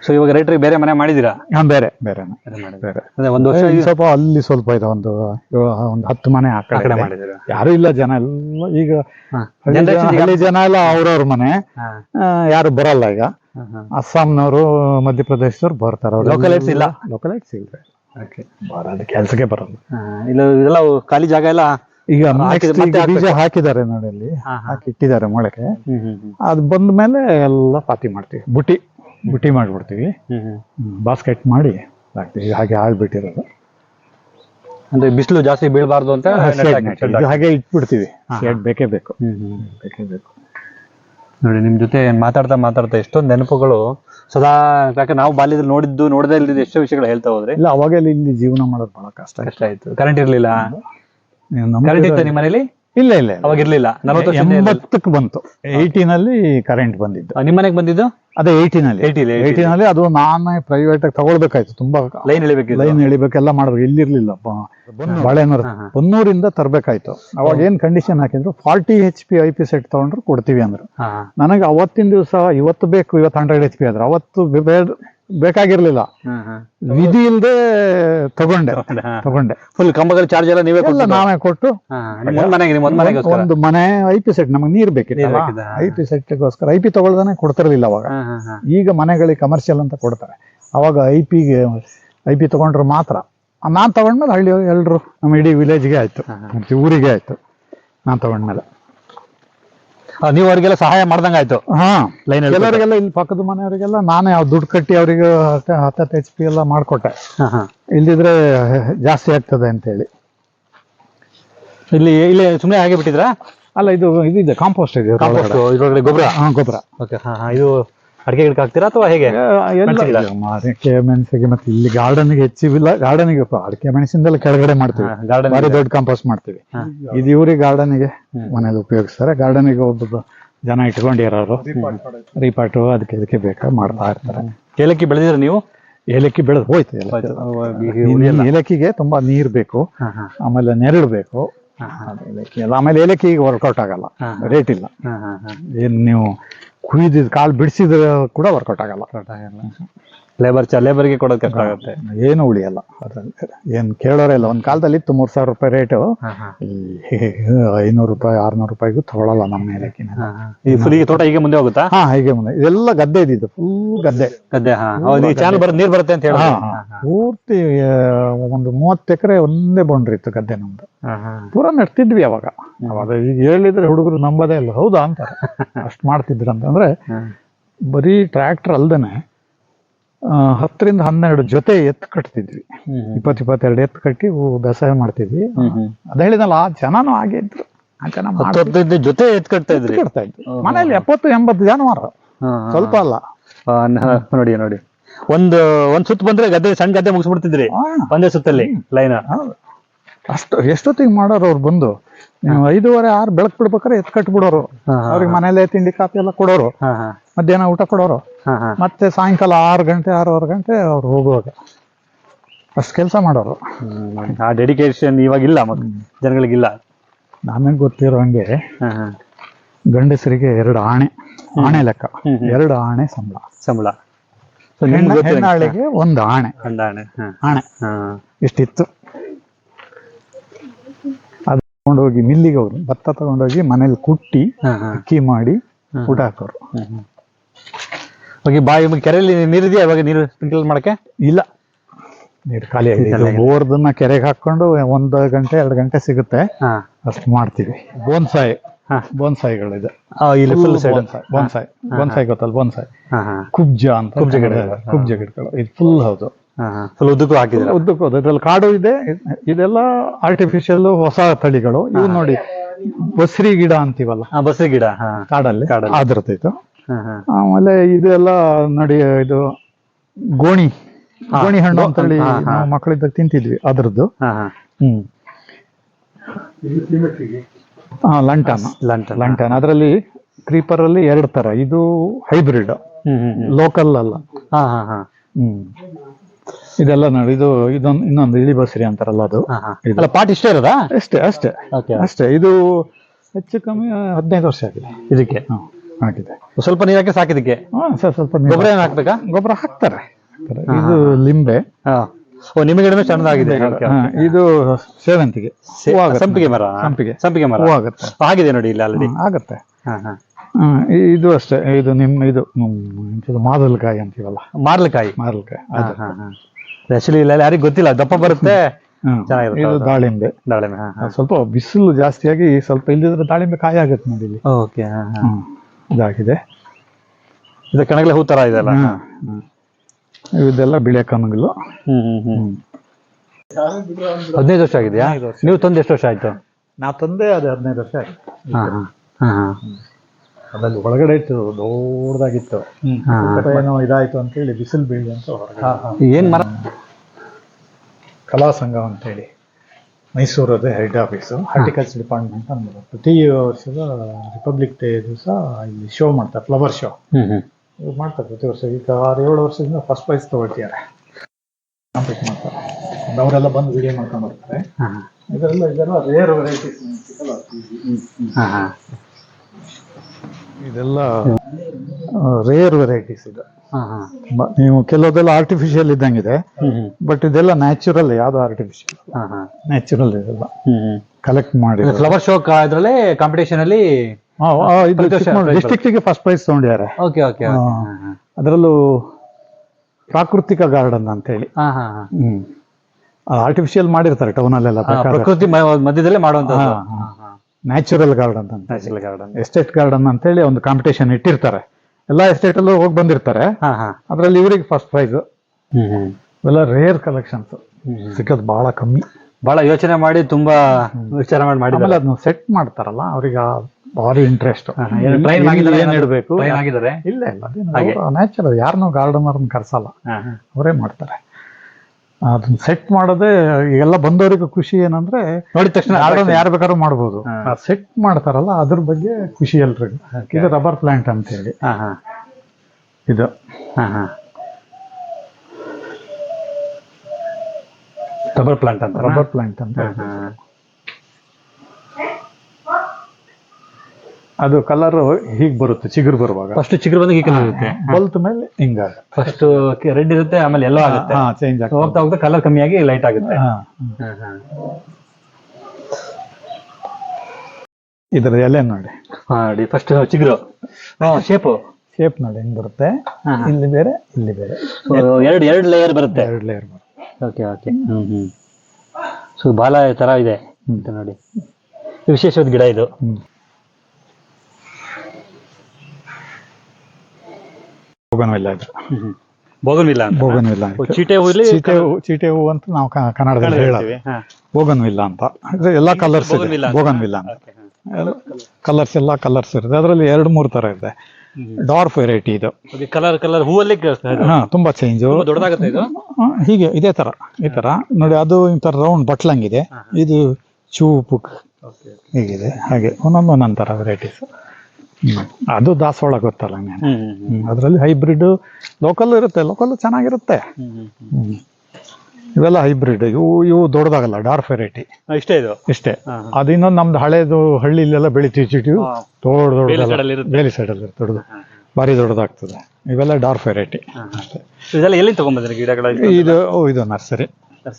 ಸೊ ಇವಾಗ ರೈತರಿಗೆ ಬೇರೆ ಮನೆ ಮಾಡಿದೀರಾ ಹಾ ಬೇರೆ ಬೇರೆ ಬೇರೆ ಒಂದು ವರ್ಷ ಸ್ವಲ್ಪ ಅಲ್ಲಿ ಸ್ವಲ್ಪ ಇದೆ ಒಂದು ಒಂದು ಹತ್ತು ಮನೆ ಆ ಕಡೆ ಮಾಡಿದೀರಾ ಯಾರು ಇಲ್ಲ ಜನ ಎಲ್ಲ ಈಗ ಹಳ್ಳಿ ಜನ- ಎಲ್ಲ ಅವ್ರವ್ರ ಮನೆ. ಯಾರು ಬರಲ್ಲ ಈಗ. ಅಸ್ಸಾಂನವರು ಮಧ್ಯಪ್ರದೇಶದವ್ರು ಬರ್ತಾರ ಲೋಕಲೈಟ್ಸ್ ಇಲ್ಲ? ಲೋಕಲೈಟ್ಸ್ ಇಲ್ಲ ಬರೋದು ಕೆಲಸಕ್ಕೆ ಬರಲ್ಲ ಹಾ, ಇಲ್ಲ ಇದೆಲ್ಲ ಖಾಲಿ ಜಾಗ ಎಲ್ಲ ಈಗ ಬೀಜ. ಹಾಕಿದ್ದಾರೆ ನೋಡಿ ಅಲ್ಲಿ. ಹಾಕಿ ಇಟ್ಟಿದ್ದಾರೆ ಮೊಳಕೆ. ಅದು ಬಂದ ಮೇಲೆ ಎಲ್ಲ ಪಾತಿ ಮಾಡ್ತೀವಿ. ಬುಟ್ಟಿ ಬುಟ್ಟಿ ಮಾಡ್ಬಿಡ್ತೀವಿ. ಬಾಸ್ಕೆಟ್ ಮಾಡಿ ಹಾಕ್ತೀವಿ. ಹಾಗೆ ಆಗ್ಬಿಟ್ಟಿರೋದು ಅಂದ್ರೆ ಬಿಸಿಲು ಜಾಸ್ತಿ ಬೀಳಬಾರ್ದು ಅಂತ ಹಾಗೆ ಇಟ್ಬಿಡ್ತೀವಿ. ಶೇಡ್ ಬೇಕೇ ಬೇಕು. ಬೇಕೇ ಬೇಕು. ನೋಡಿ ನಿಮ್ ಜೊತೆ ಮಾತಾಡ್ತಾ ಮಾತಾಡ್ತಾ ಎಷ್ಟೊಂದು ನೆನಪುಗಳು ಸದಾ ಯಾಕೆ ನಾವು ಬಾಲ್ಯದಲ್ಲಿ ನೋಡಿದ್ದು ನೋಡದೇ ಇಲ್ಲದ ಎಷ್ಟೋ ವಿಷಯಗಳು ಹೇಳ್ತಾ ಹೋದ್ರೆ. ಇಲ್ಲ ಅವಾಗ ಇಲ್ಲಿ ಜೀವನ ಮಾಡೋದು ಬಹಳ ಕಷ್ಟ. ಕಷ್ಟ ಆಯ್ತು. ಕರೆಂಟ್ ಇರಲಿಲ್ಲ? ಕರೆಂಟ್ ಇತ್ತು ನಿಮ್ಮ ಮನೇಲಿ ಇಲ್ಲ ಇಲ್ಲ. ಅವಾಗ ಇರ್ಲಿಲ್ಲ. ನಲವತ್ತು. ಎಂಬತ್ತಕ್ಕೆ ಬಂತು. ಏಯ್ಟೀನಲ್ಲಿ ಕರೆಂಟ್ ಬಂದಿದ್ದು. ನಿಮ್ಮ ನಿಮ್ ಮನೆಗೆ ಬಂದಿದ್ದು? ಅದೇ ಏಯ್ಟೀನಲ್ಲಿ. 80 ಲಿ, 80 ಲಿ. ಏಯ್ಟೀನಲ್ಲಿ ಅದು ನಾನೇ ಪ್ರೈವೇಟ್ ಆಗಿ ತಗೊಳ್ಬೇಕಾಯ್ತು. ತುಂಬಾ ಲೈನ್ ಎಳಿಬೇಕು ಲೈನ್ ಎಳಿಬೇಕೆಲ್ಲ ಮಾಡಬೇಕು ಇಲ್ಲಿರ್ಲಿಲ್ಲ ಬಾಳೆನೂರು. ಬನ್ನೂರಿಂದ ತರಬೇಕಾಯ್ತು. ಅವಾಗ ಏನ್ ಕಂಡೀಷನ್ ಹಾಕಿದ್ರು? Forty H P I P set ತಗೊಂಡ್ರು ಕೊಡ್ತೀವಿ ಅಂದ್ರು. ನನಗೆ ಅವತ್ತಿನ ದಿವಸ ಇವತ್ತು ಬೇಕು ಇವತ್ತು ಹಂಡ್ರೆಡ್ ಎಚ್ ಪಿ ಆದ್ರೆ. ಅವತ್ತು ಬೇಡ- ಬೇಕಾಗಿರ್ಲಿಲ್ಲ. ವಿಧಿ ಇಲ್ಲದೆ ತಗೊಂಡೆ ತಗೊಂಡೆ ಫುಲ್ ಕಂಬಗಳ ಚಾರ್ಜ್ ಎಲ್ಲ ನೀವೇ ಕೊಟ್ಟು ನಾವೇ ಕೊಟ್ಟು. ಒಂದ್ ಮನೆ ಐ ಪಿ ಸೆಟ್ ನಮಗೆ ನೀರ್ ಬೇಕಿತ್ತು? ಐಪಿ? ಐ ಪಿ ಸೆಟ್ಗೋಸ್ಕರ ಐ ಪಿ ತಗೊಳ್ದಾನೆ ಕೊಡ್ತಿರ್ಲಿಲ್ಲ ಅವಾಗ. ಈಗ ಮನೆಗಳಿಗೆ ಕಮರ್ಷಿಯಲ್ ಅಂತ ಕೊಡ್ತಾರೆ. ಅವಾಗ ಐ ಐಪಿ ಐ ಪಿ ತಗೊಂಡ್ರೆ ಮಾತ್ರ. ನಾನು ತಗೊಂಡ್ಮೇಲೆ ಹಳ್ಳಿ ಎಲ್ರು ನಮ್ಮ ಇಡೀ ವಿಲೇಜ್ಗೆ ಆಯ್ತು. ಊರಿಗೆ ಆಯ್ತು. ನಾನು ತಗೊಂಡ್ಮೇಲೆ. ನೀವು ಅವ್ರಿಗೆಲ್ಲ ಸಹಾಯ ಮಾಡ್ದಂಗ ಆಯ್ತು. ಹಾ. ಲೈನ್ ಕೆಲವರಿಗೆಲ್ಲ ಇಲ್ಲಿ ಪಕ್ಕದ ಮನೆಯವರಿಗೆಲ್ಲ ನಾನೇ ಯಾವ ದುಡ್ಡು ಕಟ್ಟಿ ಅವರಿಗೆ ಹತ್ತತ್ತು ಎಚ್ ಪಿ ಎಲ್ಲ ಮಾಡ್ಕೊಟ್ಟೆ. ಇಲ್ದಿದ್ರೆ ಜಾಸ್ತಿ ಆಗ್ತದೆ ಅಂತ ಹೇಳಿ ಇಲ್ಲಿ ಇಲ್ಲಿ ಸುಮ್ಮನೆ ಹಾಗೆ ಬಿಟ್ಟಿದ್ರಾ? ಅಲ್ಲ ಇದು ಇದು ಕಾಂಪೋಸ್ಟ್ ಇದೆ ಕಾಂಪೋಸ್ಟ್ ಇದೆ ಗೊಬ್ಬರ? ಹಾ ಗೊಬ್ಬರ. ಓಕೆ ಹಾ ಹಾ ಇದು ಅಡಿಕೆ ಗಿಡಕ್ಕೆ ಹಾಕ್ತೀರಾ ಅಥವಾ ಹೇಗೆ? ಮೆಣಸಿನ? ಅಡಿಕೆ ಮೆಣಸಿಗೆ ಮತ್ತೆ ಇಲ್ಲಿ ಗಾರ್ಡನ್ಗೆ ಹೆಚ್ಚಿವಿಲ್ಲ ಗಾರ್ಡನಿಗೆ ಅಡಿಕೆ ಮೆಣಸಿಂದೆಲ್ಲ ಕೆಳಗಡೆ ಮಾಡ್ತೀವಿ. ಗಾರ್ಡನ್ ಬಾರಿ ದೊಡ್ಡ ಕಾಂಪೋಸ್ಟ್ ಮಾಡ್ತೀವಿ. ಇದು ಇವ್ರಿಗೆ ಗಾರ್ಡನಿಗೆ ಮನೇಲಿ ಉಪಯೋಗಿಸ್ತಾರೆ. ಗಾರ್ಡನಿಗೆ ಒಬ್ಬೊಬ್ಬ ಜನ ಇಟ್ಕೊಂಡಿರೋರು ರೀಪಾಟು ಅದಕ್ಕೆ ಇದಕ್ಕೆ ಬೇಕಾ ಮಾಡ್ತಾ ಇರ್ತಾರೆ. ಏಲಕ್ಕಿ ಬೆಳೆದಿರ ನೀವು? ಏಲಕ್ಕಿ ಬೆಳೆದು ಹೋಯ್ತು ಏಲಕ್ಕಿ. ಏಲಕ್ಕಿಗೆ ತುಂಬಾ ನೀರ್ ಬೇಕು. ಆಮೇಲೆ ನೆರಳು ಬೇಕು. ಅದು ಏಲಕ್ಕಿ ಎಲ್ಲ ಆಮೇಲೆ ಏಲಕ್ಕಿ ಈಗ ವರ್ಕೌಟ್ ಆಗಲ್ಲ ರೇಟ್ ಇಲ್ಲ. ಏನ್ ನೀವು ಕುಯ್ದಿದ್ ಕಾಲ್ ಬಿಡಿಸಿದ್ರೆ ಕೂಡ ವರ್ಕೌಟ್ ಆಗಲ್ಲ. ಲೇಬರ್ ಚ ಲೇಬರ್ಗೆ ಕೊಡೋದು ಕಷ್ಟ ಆಗುತ್ತೆ. ಏನು ಉಳಿಯಲ್ಲ. ಅದ್ರಲ್ಲಿ ಏನ್ ಕೇಳೋರೇ ಇಲ್ಲ. ಒಂದ್ ಕಾಲದಲ್ಲಿ ಇತ್ತು ಮೂರ್ ಸಾವಿರ ರೂಪಾಯಿ ರೇಟು. ಈ ಐನೂರು ರೂಪಾಯಿ ಆರ್ನೂರು ರೂಪಾಯಿಗೂ ತಗೊಳಲ್ಲ ನಮ್ಮ ಏಲಕ್ಕಿನ ಹಾ. ಈ ಫುಲ್ ಈ ತೋಟ ಹೀಗೆ ಮುಂದೆ ಹೋಗುತ್ತಾ? ಹಾ ಹೀಗೆ ಮುಂದೆ. ಇದೆಲ್ಲ ಗದ್ದೆ ಇದ್ದಿದ್ದು ಫುಲ್ ಗದ್ದೆ. ಗದ್ದೆ ಚಾನಲ್ ಬರೋದು ನೀರ್ ಬರುತ್ತೆ ಅಂತ ಹೇಳಿ. ಪೂರ್ತಿ ಒಂದು ಮೂವತ್ತು ಎಕರೆ ಒಂದೇ ಬೌಂಡ್ರಿ ಇತ್ತು ಗದ್ದೆ ನಮ್ದು. ಪೂರ ನೆಡ್ತಿದ್ವಿ ಅವಾಗ. ಅವಾಗ ಈಗ ಹೇಳಿದ್ರೆ ಹುಡುಗರು ನಂಬೋದೇ ಇಲ್ಲ. ಹೌದಾ ಅಂತಾರೆ. ಅಷ್ಟ್ ಮಾಡ್ತಿದ್ರು ಅಂತಂದ್ರೆ ಬರೀ ಟ್ರ್ಯಾಕ್ಟರ್ ಅಲ್ದೇನೆ ಹತ್ತರಿಂದ ಹನ್ನೆರಡು ಜೊತೆ ಎತ್ತು ಕಟ್ತಿದ್ವಿ. ಇಪ್ಪತ್ ಇಪ್ಪತ್ತೆರಡು ಎತ್ತು ಕಟ್ಟಿ ಹೂ- ಬೇಸಾಯ ಮಾಡ್ತಿದ್ವಿ. ಅದ ಹೇಳಿದಲ್ಲ ಆ ಜನನು ಹಾಗೆ ಇದ್ರು. ಆ ಜನ ಮಾಡ್ತಿದ್ರು, ಜೊತೆ ಎತ್ ಕಟ್ತಾ ಇದ್ರಿ? ಕಟ್ತಾ ಇದ್ರು. ಮನೆಯಲ್ಲಿ ಎಪ್ಪತ್ತು ಎಂಬತ್ತು ಜಾನುವಾರು. ಹಾ, ಹಾ. ಸ್ವಲ್ಪ ಅಲ್ಲ. ಆ, ನ- ನೋಡಿ ನೋಡಿ. ಒಂದು ಒಂದ್ ಸುತ್ತ ಬಂದ್ರೆ ಗದ್ದೆ ಸಣ್ಣ ಗದ್ದೆ ಮುಗಿಸ್ಬಿಡ್ತಿದ್ರಿ? ಹಾ. ಒಂದೇ ಸುತ್ತಲ್ಲಿ ಲೈನ್? ಹೌದು. ಅಷ್ಟು ಎಷ್ಟೊತ್ತಿಗೆ ಮಾಡೋರು ಅವ್ರು ಬಂದು? ನೀವು ಐದೂವರೆ ಆರು ಬೆಳಕ್ ಬಿಡ್ಬೇಕಾದ್ರೆ ಎತ್ ಕಟ್ಬಿಡೋರು. ಅವ್ರಿಗೆ ಮನೇಲೆ ತಿಂಡಿ ಕಾಫಿ ಎಲ್ಲ ಕೊಡೋರು. ಮಧ್ಯಾಹ್ನ ಊಟ ಕೊಡೋರು. ಮತ್ತೆ ಸಾಯಂಕಾಲ ಆರು ಗಂಟೆ ಆರೂವರೆ ಗಂಟೆ ಅವ್ರು ಹೋಗುವಾಗ. ಅಷ್ಟು ಕೆಲಸ ಮಾಡೋರು. ಆ ಡೆಡಿಕೇಶನ್ ಇವಾಗಿಲ್ಲ ಮಕ್ ಜನಗಳಿಗಿಲ್ಲ. ನಮಗೆ ಗೊತ್ತಿರೋ ಹಂಗೆ ಗಂಡಸರಿಗೆ ಎರಡು ಆಣೆ ಆಣೆ ಲೆಕ್ಕ. ಎರಡು ಆಣೆ ಸಂಬಳ. ಸಂಬಳ. ಹೆಣ್ಣಾಳಿಗೆ ಒಂದು ಆಣೆ. ಅಂದಾಣೆ ಆಣೆ ಇಷ್ಟಿತ್ತು. ಅದು ತಗೊಂಡೋಗಿ ಮಿಲ್ಲಿಗೆ ಹೋಗಿ ಭತ್ತ ತಗೊಂಡೋಗಿ ಮನೇಲಿ ಕುಟ್ಟಿ ಅಕ್ಕಿ ಮಾಡಿ ಊಟ ಹಾಕೋರು. ಹೋಗಿ ಬಾಯಿ ಮುಗಿ ಕೆರೆಯಲ್ಲಿ ನೀರಿದೆಯಾ ಇವಾಗ ನೀರು ಸ್ಪ್ರಿಂಕ್ಲರ್ ಮಾಡಕ್ಕೆ? ಇಲ್ಲ. ನೀರು ಖಾಲಿ ಆಗಿದೆ. ಬೋರ್ದನ್ನ ಕೆರೆಗೆ ಹಾಕೊಂಡು ಒಂದು ಗಂಟೆ ಎರಡು ಗಂಟೆ ಸಿಗುತ್ತೆ. ಅಷ್ಟು ಮಾಡ್ತೀವಿ. ಬೋನ್ಸಾಯಿ. ಹಾ. ಬೋನ್ಸಾಯಿಗಳಿದೆ. ಆ, ಇಲ್ಲಿ ಫುಲ್ ಬೋನ್ಸಾಯಿ ಬೋನ್ಸಾಯಿ ಗೊತ್ತಲ್ಲ ಬೋನ್ಸಾಯಿ. ಕುಬ್ಜ ಅಂತ ಕುಬ್ಜ ಗಿಡ. ಕುಬ್ಜ ಗಿಡಗಳು. ಇದು ಫುಲ್ ಹೌದು. ಫುಲ್ ಉದ್ದಕ್ಕೂ ಹಾಕಿದ್ರೆ. ಉದ್ದಕ್ಕೂ ಇದ್ರಲ್ಲಿ ಕಾಡು ಇದೆ. ಇದೆಲ್ಲ ಆರ್ಟಿಫಿಷಿಯಲ್ ಹೊಸ ತಳಿಗಳು. ಇವು ನೋಡಿ ಬಸ್ರಿ ಗಿಡ ಅಂತೀವಲ್ಲ? ಬಸ್ರಿ ಗಿಡ. ಕಾಡಲ್ಲಿ. ಅದ್ರದ್ದು ಇದು. ಆಮೇಲೆ ಇದೆಲ್ಲ ನಡಿ ಇದು ಗೋಣಿ ಗೋಣಿ ಹಣ್ಣು ಅಂತ ಹೇಳಿ. ನಾವು ಮಕ್ಕಳಿದ್ದಾಗ ತಿಂತಿದ್ವಿ ಅದ್ರದ್ದು. ಹ್ಮ್. ಹಾ ಲಂಟನ್. ಲಂಟನ್. ಲಂಟನ್. ಅದರಲ್ಲಿ ಕ್ರೀಪರ್ ಅಲ್ಲಿ ಎರಡು ತರ ಇದು ಹೈಬ್ರಿಡ್ ಲೋಕಲ್ ಅಲ್ಲ. ಹ್ಮ್. ಇದೆಲ್ಲ ನೋಡಿ ಇದು ಇದೊಂದು ಇನ್ನೊಂದು ಇಳಿ ಬಸ್ರಿ ಅಂತಾರಲ್ಲ ಅದು. ಅಲ್ಲ ಪಾಟ್ ಇಷ್ಟೇ ಇರೋದಾ? ಅಷ್ಟೇ ಅಷ್ಟೇ. ಓಕೆ ಅಷ್ಟೇ. ಇದು ಹೆಚ್ಚು ಕಮ್ಮಿ ಹದಿನೈದು ವರ್ಷ ಆಗಿದೆ. ಇದಕ್ಕೆ? ಆಗಿದೆ ಸ್ವಲ್ಪ ನೀರ್ ಹಾಕಿ ಸಾಕಿದಕ್ಕೆ ಹಾ, ಸ್ವಲ್ಪ ಸ್ವಲ್ಪ ನೀರು- ಗೊಬ್ಬರ ಏನ್ ಹಾಕ್ಬೇಕಾ? ಗೊಬ್ಬರ ಹಾಕ್ತಾರೆ. ಹಾಕ್ತಾರೆ. ಇದು ಲಿಂಬೆ. ಹಾ. ಓ ಹಾ, okay. ಇದು ಸೇವಂತಿಗೆ. ಸೆ- ಆಗುತ್ತೆ. ಸಂಪಿಗೆ ಮರ. ಸಂಪಿಗೆ. ಸಂಪಿಗೆ ಮರ. ಹೂ ಆಗುತ್ತೆ. ಆಗಿದೆ ನೋಡಿ ಇಲ್ಲ ಅಲ್ಲಿ ಹ್ಮ್, ಆಗುತ್ತೆ. ಹ್ಮ್, ಇ- ಇದು ಅಷ್ಟೇ. ಇದು ನಿಮ್ಮ ಇದು ಹ್ಮ್, ಮಾದಲ್ಕಾಯಿ ಅಂತೀವಲ್ಲ. ಮಾರ್ಲಕಾಯಿ ಮಾದಲ್ಕಾಯಿ. ಅದು. ಆಕ್ಚುಲಿ ಇಲ್ಲ ಯಾರಿಗೂ ಗೊತ್ತಿಲ್ಲ. ದಪ್ಪ ಬರುತ್ತೆ. ಹ್ಮ್. ಚೆನ್ನಾಗಿರುತ್ತೆ ಇದು. ದಾಳಿಂಬೆ. ದಾಳಿಂಬೆ ಸ್ವಲ್ಪ ಬಿಸಿಲು ಜಾಸ್ತಿಯಾಗಿ ಸ್ವಲ್ಪ ಇಲ್ಲದಿದ್ರೆ ದಾಳಿಂಬೆ ಕಾಯಿ ಆಗುತ್ತೆ ನೋಡಿ ಇಲ್ಲಿ. Okay hmm. ಇದಾಗಿದೆ. ಇದು ಕಣಗಲೆ ಹೂ ತರ ಇದೆಲ್ಲ. ಇದೆಲ್ಲ ಬಿಳಿಯ ಕಣಗಳು ಹ್ಮ್ ಹ್ಮ್ ಹ್ಮ್. ಹದಿನೈದು ವರ್ಷ ಆಗಿದೆಯಾ? ನೀವು ತಂದು ಎಷ್ಟು ವರ್ಷ ಆಯ್ತು? ನಾ ತಂದೆ ಅದು ಹದಿನೈದು ವರ್ಷ ಆಯ್ತು. ಹಾ ಹಾ ಹಾ ಹಾ. ಅದ್ರಲ್ಲಿ ಒಳಗಡೆ ಇತ್ತು ದೊಡ್ಡದಾಗಿತ್ತು. ಏನೋ ಇದಾಯ್ತು ಅಂತೇಳಿ ಬಿಸಿಲು ಬೀಳಿ ಅಂತ ಹೊರಗಡೆ. ಏನ್ ಮರ? ಕಲಾ ಸಂಘ ಅಂತೇಳಿ ಮೈಸೂರದೇ ಹೆಡ್ ಆಫೀಸು ಹಾರ್ಟಿಕಲ್ಚರ್ ಡಿಪಾರ್ಟ್ಮೆಂಟ್ ಅಂತ ಪ್ರತಿ ವರ್ಷದ ರಿಪಬ್ಲಿಕ್ ಡೇ ದಿವಸ ಇಲ್ಲಿ ಶೋ ಮಾಡ್ತಾರೆ ಫ್ಲವರ್ ಶೋ ಇವ್ರು ಮಾಡ್ತಾರೆ ಪ್ರತಿ ವರ್ಷ. ಈಗ ಆರು ಏಳು ವರ್ಷದಿಂದ ಫಸ್ಟ್ ಪ್ರೈಸ್ ತಗೊಳ್ತಿದ್ದಾರೆ. ಕಾಂಪೀಟ್ ಮಾಡ್ತಾರೆ. ಅವರೆಲ್ಲ ಬಂದು ವಿಡಿಯೋ ಮಾಡ್ಕೊಂಡು ಬರ್ತಾರೆ. ಇದೆಲ್ಲ ಇದೆಲ್ಲ ರೇರ್ ವೆರೈಟೀಸ್ ಇದೆಲ್ಲ ರೇರ್ ವೆರೈಟೀಸ್ ಇದೆ. ನೀವು ಕೆಲವುದೆಲ್ಲ ಆರ್ಟಿಫಿಷಿಯಲ್ ಇದ್ದಂಗಿದೆ ಬಟ್ ಇದೆಲ್ಲ ನ್ಯಾಚುರಲ್ ಯಾವ್ದು ಆರ್ಟಿಫಿಷಿಯಲ್ ನ್ಯಾಚುರಲ್ ಇದೆಲ್ಲ. ಕಲೆಕ್ಟ್ ಮಾಡಿ ಫ್ಲವರ್ ಶೋ ಇದ್ರಲ್ಲಿ ಕಾಂಪಿಟೇಷನ್ ಅಲ್ಲಿ prize ಫಸ್ಟ್ ಪ್ರೈಸ್ ತಗೊಂಡಿದ್ದಾರೆ. ಅದರಲ್ಲೂ ಪ್ರಾಕೃತಿಕ ಗಾರ್ಡನ್ ಅಂತ ಹೇಳಿ ಆರ್ಟಿಫಿಷಿಯಲ್ ಮಾಡಿರ್ತಾರೆ ಟೌನ್ ಅಲ್ಲೆಲ್ಲ ಪ್ರಕೃತಿ ಮಧ್ಯದಲ್ಲೇ ಮಾಡುವಂತ ನ್ಯಾಚುರಲ್ ಗಾರ್ಡನ್ ಅಂತ. ನ್ಯಾಚುರಲ್ ಗಾರ್ಡನ್ ಎಸ್ಟೇಟ್ ಗಾರ್ಡನ್ ಅಂತ ಹೇಳಿ ಒಂದು ಕಾಂಪಿಟೇಷನ್ ಇಟ್ಟಿರ್ತಾರೆ. ಎಲ್ಲಾ ಎಸ್ಟೇಟ್ ಅಲ್ಲೂ ಹೋಗಿ ಬಂದಿರ್ತಾರೆ. ಹಾ ಹಾ. ಅದ್ರಲ್ಲಿ ಇವರಿಗೆ ಫಸ್ಟ್ ಪ್ರೈಸ್ ಇವೆಲ್ಲ ರೇರ್ ಕಲೆಕ್ಷನ್ಸ್ ಸಿಕ್ಕದ್ ಸಿಗೋದು ಬಹಳ ಕಮ್ಮಿ. ಬಹಳ ಯೋಚನೆ ಮಾಡಿ ತುಂಬಾ ವಿಚಾರ ಮಾಡಿ ಆಮೇಲೆ ಅದನ್ನ ಸೆಟ್ ಮಾಡ್ತಾರಲ್ಲ ಅವ್ರಿಗೆ ಭಾರಿ ಇಂಟ್ರೆಸ್ಟ್ ಏನ್ ಇಡಬೇಕು? ಇಲ್ಲ ಇಲ್ಲ. ನ್ಯಾಚುರಲ್ ಯಾರನ್ನೂ ಗಾರ್ಡನರ್ನ ಕರ್ಸಲ್ಲ. ಅವರೇ ಮಾಡ್ತಾರೆ. ಅದನ್ನ ಸೆಟ್ ಮಾಡೋದೇ ಎಲ್ಲ ಬಂದವರಿಗೆ ಖುಷಿ ಏನಂದ್ರೆ ನೋಡಿದ ತಕ್ಷಣ ಗಾರ್ಡನ್ ಯಾರು ಬೇಕಾದ್ರೂ ಮಾಡ್ಬೋದು. ಸೆಟ್ ಮಾಡ್ತಾರಲ್ಲ ಅದ್ರ ಬಗ್ಗೆ ಖುಷಿ ಎಲ್ರಿಗೂ. ಇದು ರಬ್ಬರ್ ಪ್ಲಾಂಟ್ ಅಂತ ಹೇಳಿ ಹಾ ಹಾ. ಇದು. ಹಾ ಹಾ. ರಬ್ಬರ್ ಪ್ಲಾಂಟ್ ಅಂತ. ರಬ್ಬರ್ ಪ್ಲಾಂಟ್ ಅಂತ. ಅದು ಕಲರ್ ಹೀಗ್ ಬರುತ್ತೆ ಚಿಗುರು ಬರುವಾಗ. ಫಸ್ಟ್ ಚಿಗುರು ಬಂದಾಗ ಹೀಗೆ ಇರುತ್ತೆ. ಬಲ್ತ್ ಮೇಲೆ ಹಿಂಗ ಫಸ್ಟ್ ರೆಡ್ ಇರುತ್ತೆ ಆಮೇಲೆ ಎಲ್ಲೋ ಆಗುತ್ತೆ. ಹಾ ಚೇಂಜ್ ಆಗುತ್ತೆ ಹೋಗ್ತಾ ಹೋಗ್ತಾ ಕಲರ್ ಕಮ್ಮಿಯಾಗಿ ಲೈಟ್ ಆಗುತ್ತೆ. ಹಾ. ಎಲೆ ನೋಡಿ. ಹಾ ನೋಡಿ ಫಸ್ಟ್ ಚಿಗುರು. ಶೇಪು ಶೇಪ್ ನೋಡಿ ಹೆಂಗ್ ಬರುತ್ತೆ. ಇಲ್ಲಿ ಬೇರೆ ಇಲ್ಲಿ ಬೇರೆ. ಎರಡು ಎರಡು ಲೇಯರ್ ಬರುತ್ತೆ. ಎರಡು ಲೇಯರ್ ಬರುತ್ತೆ. Okay okay hmm hmm. So ಬಾಲ ತರ ಇದೆ. ಅಂತ ನೋಡಿ. ವಿಶೇಷವಾದ ಗಿಡ ಇದು. ಬೋಗನ್ವಿಲ್ಲ ಇದು. ಬೋಗನ್ವಿಲ್ಲ ಅಂತ ಬೋಗನ್ವಿಲ್ಲ ಓ, ಚೀಟೆ ಹೂಲಿ ಚೀಟೆ ಹೂ ಚೀಟೆ ಹೂ ಅಂತ ನಾವು ಕ- ಕನ್ನಡದಲ್ಲಿ ಹೇಳೋದು. ಬೋಗನ್ವಿಲ್ಲ ಅಂತ. ಇದು ಎಲ್ಲಾ ಕಲರ್ಸ್ ಇದೆ. ಬೋಗನ್ವಿಲ್ಲ ಅಂತ. ಬೋಗನ್ವಿಲ್ಲ ಅಂತ. ಕಲರ್ಸ್ ಎಲ್ಲ ಕಲರ್ಸ್ ಇರುತ್ತೆ ಅದರಲ್ಲಿ ಎರಡು ಮೂರು ತರ ಇದೆ. ಡಾರ್ಫ್ ವೆರೈಟಿ ಇದು. ಕಲರ್ ಕಲರ್ ಹೂವಲ್ಲಿ ಇದು ಹಾ ತುಂಬಾ ಚೇಂಜ್ ತುಂಬಾ ದೊಡ್ಡದಾಗುತ್ತೆ ಇದು? ಹೀಗೆ ಇದೇ ತರ ಈ ತರ. ನೋಡಿ ಅದು ಇಂತರ ತರ ರೌಂಡ್ ಬಟ್ಲಂಗಿದೆ ಇದು ಚೂಪು ಹೀಗಿದೆ. ಹಾಗೆ ಒಂದೊಂದು ಒಂದೊಂದು ತರ ವೆರೈಟೀಸ್. ಅದು ದಾಸವಾಳ ಗೊತ್ತಲ್ಲ. ಅದರಲ್ಲಿ ಹೈಬ್ರಿಡ್ ಲೋಕಲ್ ಇರುತ್ತೆ ಲೋಕಲ್ ಚೆನ್ನಾಗಿರುತ್ತೆ. ಇವೆಲ್ಲ ಹೈಬ್ರಿಡ್ ಇವು ಇವು ದೊಡ್ಡದಾಗಲ್ಲ ಡಾರ್ಕ್ ವೆರೈಟಿ. ಇಷ್ಟೇ ಇದು? ಇಷ್ಟೇ. ಹಾ, ಅದು ಇನ್ನೊಂದು ನಮ್ದು ಹಳೇದು ಹಳ್ಳಿಲೆಲ್ಲ ಬೆಳಿತೀವಿ ಚಿಟಿ. ದೊಡ್ಡ ಬೇಲಿ ದೊಡ್ಡ. ಬೇಲಿ ಸೈಡಲ್ಲಿ ದೊಡ್ಡದು. ಭಾರಿ ದೊಡ್ಡದಾಗ್ತದೆ. ಇವೆಲ್ಲ ಡಾರ್ಕ್ ವೆರೈಟಿ. ಇದೆಲ್ಲ ಎಲ್ಲಿ ತಗೊಂಡ್ಬಂದ್ರೆ ಗಿಡಗಳ? ಇದು ಇದು ನರ್ಸರಿ.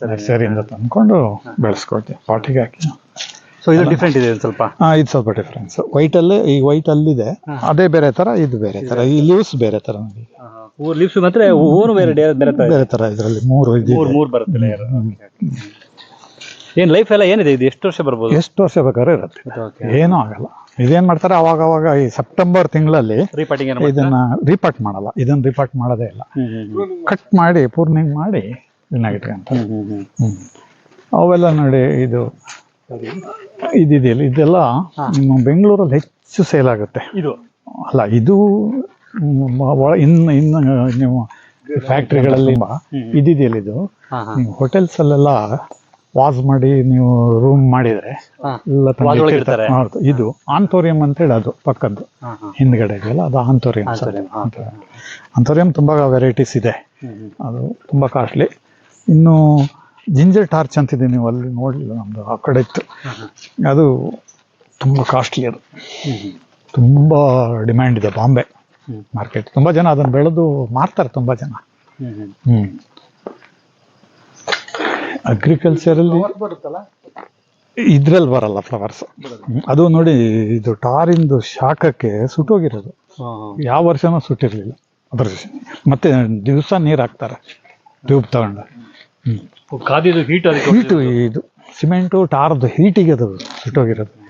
ನರ್ಸರಿಯಿಂದ? ತಂದ್ಕೊಂಡು ಬೆಳೆಸ್ಕೊಳ್ತೀವಿ. ಪಾಟಿಗೆ ಹಾಕಿ. ಸೊ ಇದು ಡಿಫ್ರೆಂಟ್ ಇದೆ ಒಂದ್ ಸ್ವಲ್ಪ. ಹಾ ಇದು ಸ್ವಲ್ಪ ಡಿಫ್ರೆನ್ಸ್ ವೈಟ್ ಅಲ್ಲಿ ಈ ವೈಟ್ ಅಲ್ಲಿದೆ. ಅದೇ ಬೇರೆ ತರ ಇದು ಬೇರೆ ತರ. ಈ ಲೀವ್ಸ್ ಬೇರೆ ತರ ನೋಡಿ ಊರ್ ಲೀವ್ಸ್ ಮಾತ್ರ ಓನ್ ಬೇರೆ ಬೇರೆ ತರ ಬೇರೆ ತರ ಇದರಲ್ಲಿ ಮೂರು ಇದು. ಮೂರ್ ಮೂರ್ ಬರುತ್ತೆ layer. ಏನ್ ಲೈಫ್ ಎಲ್ಲ ಏನಿದೆ? ಇದು ಎಷ್ಟು ವರ್ಷ ಬರ್ಬೋದು? ಎಷ್ಟು ವರ್ಷ ಬೇಕಾದ್ರೆ ಇರುತ್ತೆ. ಏನು ಏನೂ ಆಗಲ್ಲ. ಇದೇನ್ ಮಾಡ್ತಾರೆ? ಅವಾಗ ಅವಾಗ ಈ ಸೆಪ್ಟೆಂಬರ್ ತಿಂಗಳಲ್ಲಿ ರೀಪಾಟಿಂಗ್ ಇದನ್ನ ರಿಪಾರ್ಟ್ ಮಾಡಲ್ಲ. ಇದನ್ನ ರಿಪಾರ್ಟ್ ಮಾಡೋದೇ ಇಲ್ಲ. ಕಟ್ ಮಾಡಿ ಪೂರ್ಣಿಂಗ್ ಮಾಡಿ ಇದನ್ನ ಇಟ್ಕೊಂತಾರೆ. ಅವೆಲ್ಲ ನೋಡಿ ಇದು ಇದಿದೆಯಲ್ಲ ಇದೆಲ್ಲ ನಿಮ್ಮ ಬೆಂಗಳೂರಲ್ಲಿ ಹೆಚ್ಚು ಸೇಲ್ ಆಗುತ್ತೆ. ಇದು. ಅಲ್ಲ ಇದು ಇನ್ನ ಇನ್ನ ನೀವು ಫ್ಯಾಕ್ಟ್ರಿಗಳಲ್ಲಿ ಇದಿದೆಯಲ್ಲ ಇದು. ನೀವು ಹೋಟೆಲ್ಸ್ ಅಲ್ಲೆಲ್ಲ ವಾಸ್ ಮಾಡಿ ನೀವು ರೂಮ್ ಮಾಡಿದ್ರೆ ಇದು ಎಲ್ಲ ಅಂತ ಆಂಥೋರಿಯಂ ಅಂತೇಳಿ ಅದು ಪಕ್ಕದ್ದು. ಹಿಂದ್ಗಡೆಗೆಲ್ಲ ಅದು ಆಂಥೋರಿಯಂ. ಆಂಥೋರಿಯಂ ತುಂಬಾ ವೆರೈಟೀಸ್ ಇದೆ. ಅದು ತುಂಬಾ ಕಾಸ್ಟ್ಲಿ ಇನ್ನು ಜಿಂಜರ್ ಟಾರ್ಚ್ ಅಂತಿದೆ ನೀವು ಅಲ್ಲಿ ನೋಡಲಿಲ್ಲ ನಮ್ದು ಆ ಕಡೆ ಇತ್ತು. ಅದು ತುಂಬಾ ಕಾಸ್ಟ್ಲಿ ಅದು. ತುಂಬಾ ಡಿಮ್ಯಾಂಡ್ ಇದೆ ಬಾಂಬೆ ಮಾರ್ಕೆಟ್ ತುಂಬಾ ಜನ ಅದನ್ನು ಬೆಳೆದು ಮಾರ್ತಾರೆ ತುಂಬಾ ಜನ. ಹ್ಮ್, ಅಗ್ರಿಕಲ್ಚರಲ್ಲಿ ಇದ್ರಲ್ಲಿ ಬರಲ್ಲ ಫ್ಲವರ್ಸ್ ಅದು ನೋಡಿ ಇದು ಟಾರಿಂದು ಶಾಖಕ್ಕೆ ಸುಟ್ಟೋಗಿರೋದು. ಯಾವ ವರ್ಷನೂ ಸುಟ್ಟಿರಲಿಲ್ಲ. ಅದ್ರ ಮತ್ತೆ ದಿವಸ ನೀರು ಹಾಕ್ತಾರೆ. ಟ್ಯೂಬ್ ತಗೊಂಡು. ಕಾದಿದ್ದು ಹೀಟ್ ಹೀಟು ಇದು ಸಿಮೆಂಟು ಟಾರ್ದು ಹೀಟಿಗೆ ಅದು ಸುಟ್ಟೋಗಿರೋದು.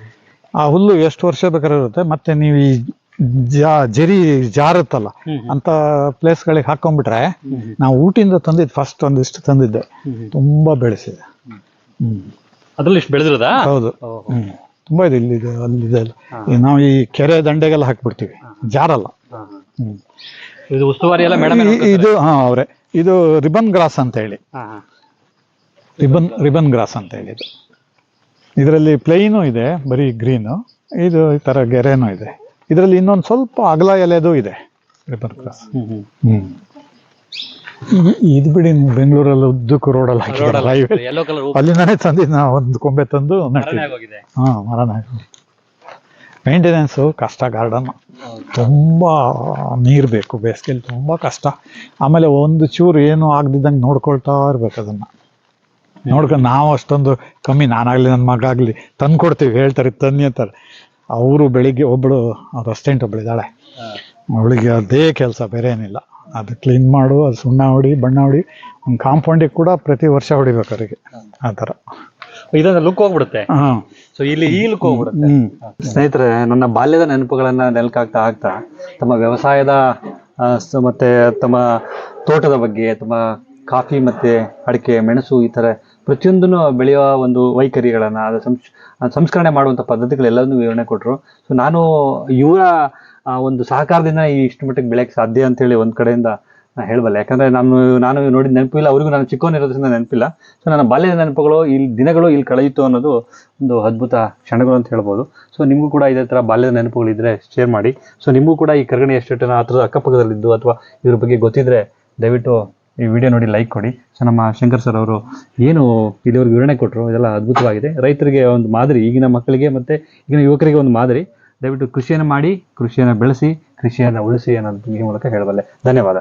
ಆ ಹುಲ್ಲು ಎಷ್ಟು ವರ್ಷ ಬೇಕಾದ್ರೆ ಇರುತ್ತೆ. ಮತ್ತೆ ನೀವು ಈ ಜಾ ಜರಿ ಜಾರುತ್ತಲ್ಲ ಅಂತ ಪ್ಲೇಸ್ಗಳಿಗೆ ಹಾಕೊಂಡ್ಬಿಟ್ರೆ ನಾವು ಊಟಿಂದ ತಂದಿದ್ದು ಫಸ್ಟ್ ಒಂದಿಷ್ಟು ತಂದಿದ್ದೆ. ತುಂಬಾ ಬೆಳೆಸಿದೆ. ಹ್ಮ್. ಅದ್ರಲ್ಲಿ ಇಷ್ಟು ಬೆಳೆದಿರೋದಾ? ಹೌದು. ಹ್ಮ್. ತುಂಬಾ ಇದೆ ಇಲ್ಲಿದೆ ಅಲ್ಲಿದೆ ಎಲ್ಲ. ಈ ನಾವು ಈ ಕೆರೆ ದಂಡೆಗೆಲ್ಲ ಹಾಕ್ಬಿಡ್ತೀವಿ. ಜಾರಲ್ಲ. ಹ್ಮ್. ಇದು ಉಸ್ತುವಾರಿ ಎಲ್ಲ ಮೇಡಮ್ ಈ- ಇದು ಹಾ ಅವ್ರೆ. ಇದು ರಿಬನ್ ಗ್ರಾಸ್ ಅಂತ ಹೇಳಿ. ರಿಬನ್ ರಿಬನ್ ಗ್ರಾಸ್ ಅಂತ ಹೇಳಿ ಇದು. ಇದರಲ್ಲಿ ಪ್ಲೈನು ಇದೆ ಬರೀ ಗ್ರೀನು. ಇದು ಈ ಥರ ಗೆರೆನೂ ಇದೆ. ಇದರಲ್ಲಿ ಇನ್ನೊಂದು ಸ್ವಲ್ಪ ಅಗಲ ಎಲೆದು ಇದೆ ರಿಬನ್ ಗ್ರಾಸ್. ಹ್ಮ್ ಇದು- ಇದು ಬಿಡಿ ನೀವು ಬೆಂಗಳೂರಲ್ಲಿ ಉದ್ದಕ್ಕೂ ರೋಡಲ್ಲಿ ಹಾಕಿರಲ್ಲ ಅಲ್ಲಿ ನಾನೇ ತಂದಿದ್ದು ನಾವು ಒಂದು ಕೊಂಬೆ ತಂದು ಹಾ ಮರನ ಮೇಂಟೆನೆನ್ಸು ಕಷ್ಟ ಗಾರ್ಡನ್ ತುಂಬ ನೀರು ಬೇಕು, ಬೇಸಿಗೆಲಿ ತುಂಬ ಕಷ್ಟ. ಆಮೇಲೆ ಒಂದು ಚೂರು ಏನು ಆಗದಿದ್ದಂಗೆ ನೋಡ್ಕೊಳ್ತಾ ಇರ್ಬೇಕು ಅದನ್ನು. ನೋಡ್ಕೊಂಡು ನಾವು ಅಷ್ಟೊಂದು ಕಮ್ಮಿ, ನಾನಾಗಲಿ ನನ್ನ ಮಗ ಆಗಲಿ ತಂದು ಕೊಡ್ತೀವಿ, ಹೇಳ್ತಾರೆ, ತನ್ನಿ ಅಂತಾರೆ. ಅವರು ಬೆಳಿಗ್ಗೆ ಒಬ್ಬಳು ರೆಸ್ಟೆಂಟ್ ಒಬ್ಬಳಿದ್ದಾಳೆ ಅವಳಿಗೆ ಅದೇ ಕೆಲಸ, ಬೇರೆ ಏನಿಲ್ಲ. ಅದು ಕ್ಲೀನ್ ಮಾಡು, ಅದು ಸುಣ್ಣ ಹೊಡಿ, ಬಣ್ಣ ಹೊಡಿ, ಒಂದು ಕಾಂಪೌಂಡಿಗೆ ಕೂಡ ಪ್ರತಿ ವರ್ಷ ಹೊಡಿಬೇಕು ಅವರಿಗೆ. ಆ ಥರ. ಇದನ್ನ ಲುಕ್ ಹೋಗ್ಬಿಡುತ್ತೆ. ಸೊ ಇಲ್ಲಿ ಈ ಲುಕ್ ಹೋಗ್ಬಿಡುತ್ತೆ. ಸ್ನೇಹಿತರೆ ನನ್ನ ಬಾಲ್ಯದ ನೆನಪುಗಳನ್ನ ನೆಲಕಾಗ್ತಾ ಆಗ್ತಾ ತಮ್ಮ ವ್ಯವಸಾಯದ ಮತ್ತೆ ತಮ್ಮ ತೋಟದ ಬಗ್ಗೆ ತಮ್ಮ ಕಾಫಿ ಮತ್ತೆ ಅಡಿಕೆ ಮೆಣಸು ಈ ತರ ಪ್ರತಿಯೊಂದನ್ನು ಬೆಳೆಯುವ ಒಂದು ವೈಖರಿಗಳನ್ನ ಅದ ಸಂಸ್ ಸಂಸ್ಕರಣೆ ಮಾಡುವಂತ ಪದ್ಧತಿಗಳೆಲ್ಲವನ್ನೂ ವಿವರಣೆ ಕೊಟ್ಟರು ಸೊ ನಾನು ಇವರ ಒಂದು ಸಹಕಾರದಿಂದ ಈ ಇಷ್ಟು ಮಟ್ಟಿಗೆ ಬೆಳೆಯಕ್ಕೆ ಸಾಧ್ಯ ಅಂತ ಹೇಳಿ ಒಂದ್ ಕಡೆಯಿಂದ ನಾ ಹೇಳಬಲ್ಲ. ಯಾಕಂದ್ರೆ ನಾನು ನಾನು ನೋಡಿದ ನೆನಪಿಲ್ಲ ಅವರಿಗೂ ನಾನು ಚಿಕ್ಕವನಿರೋದ್ರಿಂದ ನೆನಪಿಲ್ಲ. ಸೊ ನನ್ನ ಬಾಲ್ಯದ ನೆನಪುಗಳು ಇಲ್ಲಿ ದಿನಗಳು ಇಲ್ಲಿ ಕಳೆಯಿತು ಅನ್ನೋದು ಒಂದು ಅದ್ಭುತ ಕ್ಷಣಗಳು ಅಂತ ಹೇಳ್ಬೋದು. ಸೊ ನಿಮಗೂ ಕೂಡ ಇದೇ ಥರ ಬಾಲ್ಯದ ನೆನಪುಗಳು ಇದ್ರೆ ಶೇರ್ ಮಾಡಿ. ಸೊ ನಿಮಗೂ ಕೂಡ ಈ ಕರಗಣಿ ಆ ಹತ್ರದ ಅಕ್ಕಪಕ್ಕದಲ್ಲಿದ್ದು ಅಥವಾ ಇದ್ರ ಬಗ್ಗೆ ಗೊತ್ತಿದ್ರೆ ದಯವಿಟ್ಟು ಈ ವಿಡಿಯೋ ನೋಡಿ ಲೈಕ್ ಕೊಡಿ. ಸೊ ನಮ್ಮ ಶಂಕರ್ ಸರ್ ಅವರು ಏನು ಇಲ್ಲಿವರೆಗೆ ವಿವರಣೆ ಕೊಟ್ಟರು ಇದೆಲ್ಲ ಅದ್ಭುತವಾಗಿದೆ. ರೈತರಿಗೆ ಒಂದು ಮಾದರಿ, ಈಗಿನ ಮಕ್ಕಳಿಗೆ ಮತ್ತೆ ಈಗಿನ ಯುವಕರಿಗೆ ಒಂದು ಮಾದರಿ. ದಯವಿಟ್ಟು ಕೃಷಿಯನ್ನು ಮಾಡಿ, ಕೃಷಿಯನ್ನು ಬೆಳೆಸಿ, ಕೃಷಿಯನ್ನು ಉಳಿಸಿ ಅನ್ನೋದು ಈ ಮೂಲಕ ಹೇಳಬಲ್ಲೆ. ಧನ್ಯವಾದ.